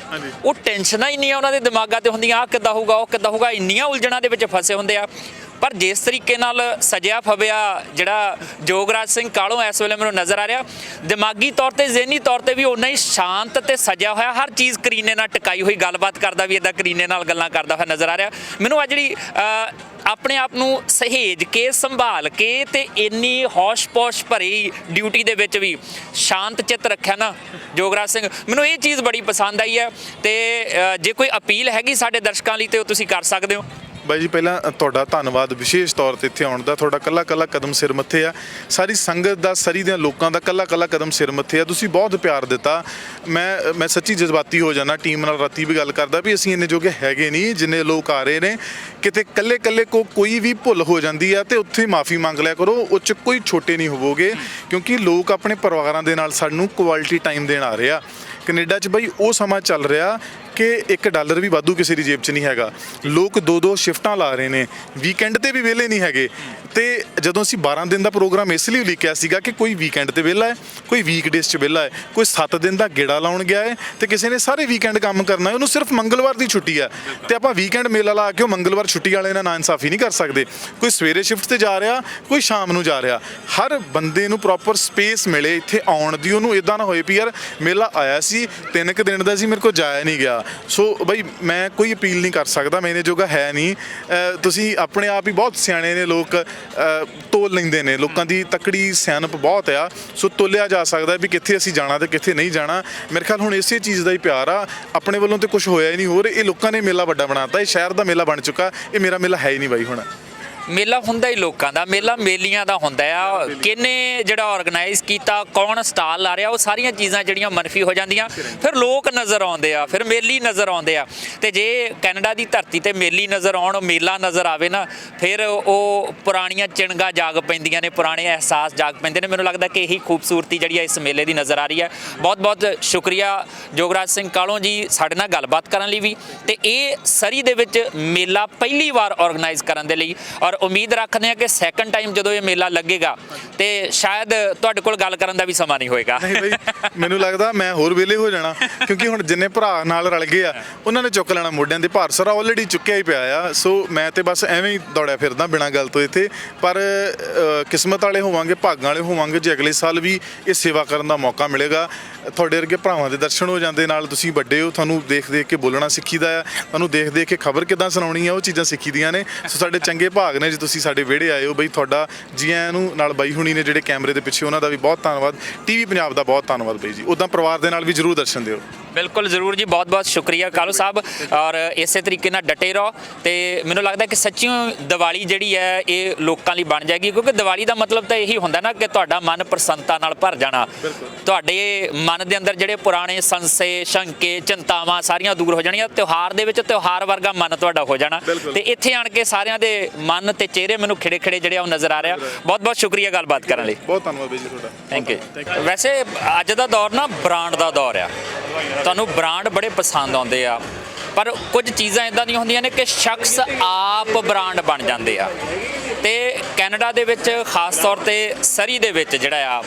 Speaker 1: ਉਹ ਟੈਨਸ਼ਨਾਂ ਹੀ ਨਹੀਂ ਆ ਉਹਨਾਂ ਦੇ ਦਿਮਾਗਾਂ ਤੇ ਹੁੰਦੀਆਂ ਆ ਕਿੱਦਾਂ ਹੋਊਗਾ ਉਹ ਕਿੱਦਾਂ ਹੋਊਗਾ ਇੰਨੀਆਂ ਉਲਝਣਾਂ ਦੇ ਵਿੱਚ ਫਸੇ ਹੁੰਦੇ ਆ। ਪਰ ਜਿਸ ਤਰੀਕੇ ਨਾਲ ਸਜਿਆ ਫਬਿਆ ਜਿਹੜਾ ਜੋਗਰਾਜ ਸਿੰਘ ਕਾਲੋਂ ਇਸ ਵੇਲੇ ਮੈਨੂੰ ਨਜ਼ਰ ਆ ਰਿਹਾ ਦਿਮਾਗੀ ਤੌਰ ਤੇ ਜ਼ਿਹਨੀ ਤੌਰ ਤੇ ਵੀ ਉਨਾ ਹੀ ਸ਼ਾਂਤ ਤੇ ਸਜਿਆ ਹੋਇਆ ਹਰ ਚੀਜ਼ ਕਰੀਨੇ ਨਾਲ ਟਿਕਾਈ ਹੋਈ ਗੱਲਬਾਤ ਕਰਦਾ ਵੀ ਇਦਾਂ ਕਰੀਨੇ ਨਾਲ ਗੱਲਾਂ ਕਰਦਾ ਹੋਇਆ ਨਜ਼ਰ ਆ ਰਿਹਾ। ਮੈਨੂੰ ਆ ਜਿਹੜੀ ਆਪਣੇ ਆਪ ਨੂੰ ਸਹੇਜ ਕੇ, ਸੰਭਾਲ ਕੇ ਤੇ ਇੰਨੀ ਹੌਸ਼-ਪੌਸ਼ ਭਰੀ ਡਿਊਟੀ ਦੇ ਵਿੱਚ ਵੀ ਸ਼ਾਂਤ ਚਿੱਤ ਰੱਖਿਆ ਨਾ ਜੋਗਰਾਜ ਸਿੰਘ। ਮੈਨੂੰ ਇਹ ਚੀਜ਼ ਬੜੀ ਪਸੰਦ ਆਈ ਹੈ ਤੇ ਜੇ ਕੋਈ ਅਪੀਲ ਹੈਗੀ ਸਾਡੇ ਦਰਸ਼ਕਾਂ ਲਈ ਤੇ ਉਹ ਤੁਸੀਂ ਕਰ ਸਕਦੇ ਹੋ।
Speaker 2: ਬਾਈ ਜੀ, ਪਹਿਲਾਂ ਤੁਹਾਡਾ ਧੰਨਵਾਦ ਵਿਸ਼ੇਸ਼ ਤੌਰ ਤੇ ਇੱਥੇ ਆਉਣ ਦਾ। ਤੁਹਾਡਾ ਕੱਲਾ ਕੱਲਾ ਕਦਮ ਸਿਰ ਮੱਥੇ ਆ। ਸਾਰੀ ਸੰਗਤ ਦਾ, ਸਰੀ ਦੇ ਲੋਕਾਂ ਦਾ ਕੱਲਾ ਕੱਲਾ ਕਦਮ ਸਿਰ ਮੱਥੇ ਆ। ਤੁਸੀਂ ਬਹੁਤ ਪਿਆਰ ਦਿੱਤਾ। ਮੈਂ ਮੈਂ ਸੱਚੀ ਜਜ਼ਬਾਤੀ ਹੋ ਜਾਣਾ ਟੀਮ ਨਾਲ ਰਾਤੀ ਵੀ ਗੱਲ ਕਰਦਾ ਵੀ ਅਸੀਂ ਇੰਨੇ ਜੋਗੇ ਹੈਗੇ ਨਹੀਂ, ਜਿੰਨੇ ਲੋਕ ਆ ਰਹੇ ਨੇ। ਕਿਤੇ ਕੱਲੇ ਕੱਲੇ ਕੋ ਕੋਈ ਵੀ ਭੁੱਲ ਹੋ ਜਾਂਦੀ ਆ ਤੇ ਉੱਥੇ ਮਾਫੀ ਮੰਗ ਲਿਆ ਕਰੋ। ਉਹ ਚ ਕੋਈ ਛੋਟੇ ਨਹੀਂ ਹੋਵੋਗੇ, ਕਿਉਂਕਿ ਲੋਕ ਆਪਣੇ ਪਰਿਵਾਰਾਂ ਦੇ ਨਾਲ ਸਾਨੂੰ ਕੁਆਲਿਟੀ ਟਾਈਮ ਦੇਣ ਆ ਰਹੇ ਆ। ਕੈਨੇਡਾ 'ਚ ਬਈ ਉਹ ਸਮਾਂ ਚੱਲ ਰਿਹਾ ਕਿ ਇੱਕ ਡਾਲਰ ਵੀ ਵਾਧੂ ਕਿਸੇ ਦੀ ਜੇਬ 'ਚ ਨਹੀਂ ਹੈਗਾ। ਲੋਕ ਦੋ ਦੋ ਸ਼ਿਫਟਾਂ ਲਾ ਰਹੇ ਨੇ। ਵੀਕਐਂਡ ਤੇ ਵੀ ਵਿਹਲੇ ਨਹੀਂ ਹੈਗੇ। ਤੇ ਜਦੋਂ ਅਸੀਂ 12 ਦਿਨ ਦਾ ਪ੍ਰੋਗਰਾਮ ਇਸ ਲਈ ਲਿਖਿਆ ਸੀਗਾ ਕਿ ਕੋਈ ਵੀਕਐਂਡ ਤੇ ਵਿਹਲਾ ਹੈ, ਕੋਈ ਵੀਕਡੇਸ 'ਚ ਵਿਹਲਾ ਹੈ, ਕੋਈ 7 ਦਿਨ ਦਾ ਗੇੜਾ ਲਾਉਣ ਗਿਆ ਹੈ ਤੇ ਕਿਸੇ ਨੇ ਸਾਰੇ ਵੀਕਐਂਡ ਕੰਮ ਕਰਨਾ ਹੈ, ਉਹਨੂੰ ਸਿਰਫ ਮੰਗਲਵਾਰ ਦੀ ਛੁੱਟੀ ਹੈ। ਤੇ ਆਪਾਂ ਵੀਕਐਂਡ ਮੇਲਾ ਲਾ ਕੇ ਉਹ ਮੰਗਲਵਾਰ ਛੁੱਟੀ ਵਾਲੇ ਨਾਲ ਨਾਇਨਸਾਫੀ ਨਹੀਂ ਕਰ ਸਕਦੇ। ਕੋਈ ਸਵੇਰੇ ਸ਼ਿਫਟ ਤੇ ਜਾ ਰਿਹਾ, ਕੋਈ ਸ਼ਾਮ ਨੂੰ ਜਾ ਰਿਹਾ। ਹਰ ਬੰਦੇ ਨੂੰ ਪ੍ਰੋਪਰ ਸਪੇਸ ਮਿਲੇ, ਇੱਥੇ ਆਉਣ ਦੀ ਉਹਨੂੰ ਇਦਾਂ ਨਾ ਹੋਏ ਵੀ ਯਾਰ ਮੇਲਾ ਆਇਆ ਸੀ, ਤਿੰਨ ਕੁ ਦਿਨ ਦਾ ਸੀ, ਮੇਰੇ ਕੋਲ ਜਾਇਆ ਨਹੀਂ ਗਿਆ। ਸੋ ਬਈ, ਮੈਂ ਕੋਈ ਅਪੀਲ ਨਹੀਂ ਕਰ ਸਕਦਾ, ਮੇਰੇ ਜੋਗਾ ਹੈ ਨਹੀਂ। ਤੁਸੀਂ ਆਪਣੇ ਆਪ ਹੀ ਬਹੁਤ ਸਿਆਣੇ ਨੇ ਲੋਕ ਤੋਲ ਲੈਂਦੇ ਨੇ। ਲੋਕਾਂ ਦੀ ਤਕੜੀ ਸਿਆਣਪ ਬਹੁਤ ਆ। ਸੋ ਤੋਲਿਆ ਜਾ ਸਕਦਾ ਵੀ ਕਿੱਥੇ ਅਸੀਂ ਜਾਣਾ ਤੇ ਕਿੱਥੇ ਨਹੀਂ ਜਾਣਾ। ਮੇਰੇ ਖਿਆਲ ਹੁਣ ਇਸੇ ਚੀਜ਼ ਦਾ ਹੀ ਪਿਆਰ ਆ। ਆਪਣੇ ਵੱਲੋਂ ਤੇ ਕੁਝ ਹੋਇਆ ਹੀ ਨਹੀਂ। ਹੋਰ ਇਹ ਲੋਕਾਂ ਨੇ ਮੇਲਾ ਵੱਡਾ ਬਣਾਤਾ। ਇਹ ਸ਼ਹਿਰ ਦਾ ਮੇਲਾ ਬਣ ਚੁੱਕਾ। ਇਹ ਮੇਰਾ ਮੇਲਾ ਹੈ ਹੀ ਨਹੀਂ ਬਾਈ ਹੁਣ।
Speaker 1: ਮੇਲਾ ਹੁੰਦਾ ਹੀ ਲੋਕਾਂ ਦਾ ਮੇਲਾ ਮੇਲੀਆਂ ਦਾ ਹੁੰਦਾ ਆ। ਕਿੰਨੇ ਜਿਹੜਾ ਆਰਗੇਨਾਈਜ਼ ਕੀਤਾ ਕੌਣ ਸਟਾਲ ਲਾ ਰਿਹਾ ਉਹ ਸਾਰੀਆਂ ਚੀਜ਼ਾਂ ਜਿਹੜੀਆਂ ਮਨਫੀ ਹੋ ਜਾਂਦੀਆਂ। ਫਿਰ ਲੋਕ ਨਜ਼ਰ ਆਉਂਦੇ ਆ ਫਿਰ ਮੇਲੀ ਨਜ਼ਰ ਆਉਂਦੇ ਆ। ਤੇ ਜੇ ਕੈਨੇਡਾ ਦੀ ਧਰਤੀ ਤੇ ਮੇਲੀ ਨਜ਼ਰ ਆਉਣ ਮੇਲਾ ਨਜ਼ਰ ਆਵੇ ਨਾ ਫਿਰ ਉਹ ਪੁਰਾਣੀਆਂ ਚਿਣਗਾ ਜਾਗ ਪੈਂਦੀਆਂ ਨੇ ਪੁਰਾਣੇ ਅਹਿਸਾਸ ਜਾਗ ਪੈਂਦੇ ਨੇ। ਮੈਨੂੰ ਲੱਗਦਾ ਕਿ ਇਹੀ ਖੂਬਸੂਰਤੀ ਜਿਹੜੀ ਹੈ ਇਸ ਮੇਲੇ ਦੀ ਨਜ਼ਰ ਆ ਰਹੀ ਹੈ ਬਹੁਤ ਬਹੁਤ ਸ਼ੁਕਰੀਆ ਜੋਗਰਾਜ ਸਿੰਘ ਕਾਲੋਂ ਜੀ ਸਾਡੇ ਨਾਲ ਗੱਲਬਾਤ ਕਰਨ ਲਈ ਵੀ। ਤੇ ਇਹ ਸਰੀ ਦੇ ਵਿੱਚ ਮੇਲਾ ਪਹਿਲੀ ਵਾਰ ਆਰਗੇਨਾਈਜ਼ ਕਰਨ ਦੇ ਲਈ ਔਰ ਉਮੀਦ ਰੱਖਦੇ ਹਾਂ ਕਿ ਸੈਕੰਡ ਟਾਈਮ ਜਦੋਂ ਇਹ ਮੇਲਾ ਲੱਗੇਗਾ ਤੇ ਸ਼ਾਇਦ ਤੁਹਾਡੇ ਕੋਲ ਗੱਲ ਕਰਨ ਦਾ ਵੀ ਸਮਾਂ ਨਹੀਂ ਹੋਏਗਾ।
Speaker 2: ਨਹੀਂ ਬਈ, ਮੈਨੂੰ ਲੱਗਦਾ ਮੈਂ ਹੋਰ ਵਿਹਲੇ ਹੋ ਜਾਣਾ, ਕਿਉਂਕਿ ਹੁਣ ਜਿੰਨੇ ਭਰਾ ਨਾਲ ਰਲ ਗਏ ਆ, ਉਹਨਾਂ ਨੇ ਚੁੱਕ ਲੈਣਾ ਮੋਢਿਆਂ ਦੇ ਭਾਰ ਸਾਰਾ ਆਲਰੇਡੀ ਚੁੱਕਿਆ ਹੀ ਪਿਆ ਆ ਸੋ ਮੈਂ ਤੇ ਬਸ ਐਵੇਂ ਹੀ ਦੌੜਿਆ ਫਿਰਦਾ ਬਿਨਾਂ ਗੱਲ ਤੋਂ ਇੱਥੇ। ਪਰ ਕਿਸਮਤ ਵਾਲੇ ਹੋਵਾਂਗੇ, ਭਾਗਾਂ ਵਾਲੇ ਹੋਵਾਂਗੇ, ਜੇ ਅਗਲੇ ਸਾਲ ਵੀ ਇਹ ਸੇਵਾ ਕਰਨ ਦਾ ਮੌਕਾ ਮਿਲੇਗਾ। ਤੁਹਾਡੇ ਵਰਗੇ ਭਰਾਵਾਂ ਦੇ ਦਰਸ਼ਨ ਹੋ ਜਾਂਦੇ ਨਾਲ, ਤੁਸੀਂ ਵੱਡੇ ਹੋ, ਤੁਹਾਨੂੰ ਦੇਖ ਦੇਖ ਕੇ ਬੋਲਣਾ ਸਿੱਖੀਦਾ ਆ, ਤੁਹਾਨੂੰ ਦੇਖ ਦੇਖ ਕੇ ਖਬਰ ਕਿਦਾਂ ਸੁਣਾਉਣੀ ਆ, ਉਹ ਚੀਜ਼ਾਂ ਸਿੱਖੀਦੀਆਂ ਨੇ। ਸੋ ਸਾਡੇ ਚੰਗੇ ਭਾਗ ਨੇ ਜੇ ਤੁਸੀਂ ਸਾਡੇ ਵਿਹੜੇ ਆਏ ਹੋ ਬਈ ਤੁਹਾਡਾ ਜੀ ਆਇਆਂ ਨੂੰ ਨਾਲ ਬਾਈ ਹੁਣੀ ਨੇ ਜਿਹੜੇ ਕੈਮਰੇ ਦੇ ਪਿੱਛੇ ਉਹਨਾਂ ਦਾ ਵੀ ਬਹੁਤ ਧੰਨਵਾਦ ਟੀਵੀ ਪੰਜਾਬ ਦਾ ਬਹੁਤ ਧੰਨਵਾਦ ਬਈ ਜੀ। ਉਦਾਂ ਪਰਿਵਾਰ ਦੇ ਨਾਲ ਵੀ ਜਰੂਰ ਦਰਸ਼ਨ ਦਿਓ।
Speaker 1: ਬਿਲਕੁਲ ਜ਼ਰੂਰ ਜੀ ਬਹੁਤ ਬਹੁਤ ਸ਼ੁਕਰੀਆ ਕਾਲੂ ਸਾਹਿਬ ਔਰ ਇਸੇ ਤਰੀਕੇ ਨਾਲ ਡਟੇ ਰਹੋ ਤੇ ਮੈਨੂੰ ਲੱਗਦਾ ਕਿ ਸੱਚੀਓ ਦੀਵਾਲੀ ਜਿਹੜੀ ਹੈ ਇਹ ਲੋਕਾਂ ਲਈ ਬਣ ਜਾਏਗੀ ਕਿਉਂਕਿ ਦੀਵਾਲੀ ਦਾ ਮਤਲਬ ਤਾਂ ਇਹੀ ਹੁੰਦਾ ਨਾ ਕਿ ਤੁਹਾਡਾ ਮਨ ਪ੍ਰਸੰਨਤਾ ਨਾਲ ਭਰ ਜਾਣਾ। ਤੁਹਾਡੇ ਮਨ ਦੇ ਅੰਦਰ ਜਿਹੜੇ ਪੁਰਾਣੇ ਸੰਸੇ ਸ਼ੰਕੇ ਚਿੰਤਾਵਾਂ ਸਾਰੀਆਂ ਦੂਰ ਹੋ ਜਾਣੀਆਂ ਤਿਉਹਾਰ ਦੇ ਵਿੱਚ ਤਿਉਹਾਰ ਵਰਗਾ ਮਨ ਤੁਹਾਡਾ ਹੋ ਜਾਣਾ। ਤੇ ਇੱਥੇ ਆਣ ਕੇ ਸਾਰਿਆਂ ਦੇ ਮਨ ਤੇ ਚਿਹਰੇ ਮੈਨੂੰ ਖਿੜੇ ਖਿੜੇ ਜਿਹੜੇ ਆ ਉਹ ਨਜ਼ਰ ਆ ਰਿਹਾ ਬਹੁਤ ਬਹੁਤ ਸ਼ੁਕਰੀਆ ਗੱਲਬਾਤ ਕਰਨ ਲਈ।
Speaker 2: ਬਹੁਤ ਧੰਨਵਾਦ ਬਈ ਜੀ ਤੁਹਾਡਾ।
Speaker 1: ਥੈਂਕ ਯੂ ਵੈਸੇ ਅੱਜ ਦਾ ਦੌਰ ਨਾ ਬ੍ਰਾਂਡ ਦਾ ਦੌਰ ਆ। ਤੁਹਾਨੂੰ ਬ੍ਰਾਂਡ ਬੜੇ ਪਸੰਦ ਆਉਂਦੇ ਆ। ਪਰ ਕੁਝ ਚੀਜ਼ਾਂ ਇਦਾਂ ਦੀਆਂ ਹੁੰਦੀਆਂ ਨੇ ਕਿ ਸ਼ਖਸ ਆਪ ਬ੍ਰਾਂਡ ਬਣ ਜਾਂਦੇ ਆ। ਤੇ ਕੈਨੇਡਾ ਦੇ ਵਿੱਚ ਖਾਸ ਤੌਰ ਤੇ ਸਰੀ ਦੇ ਵਿੱਚ ਜਿਹੜਾ ਆ,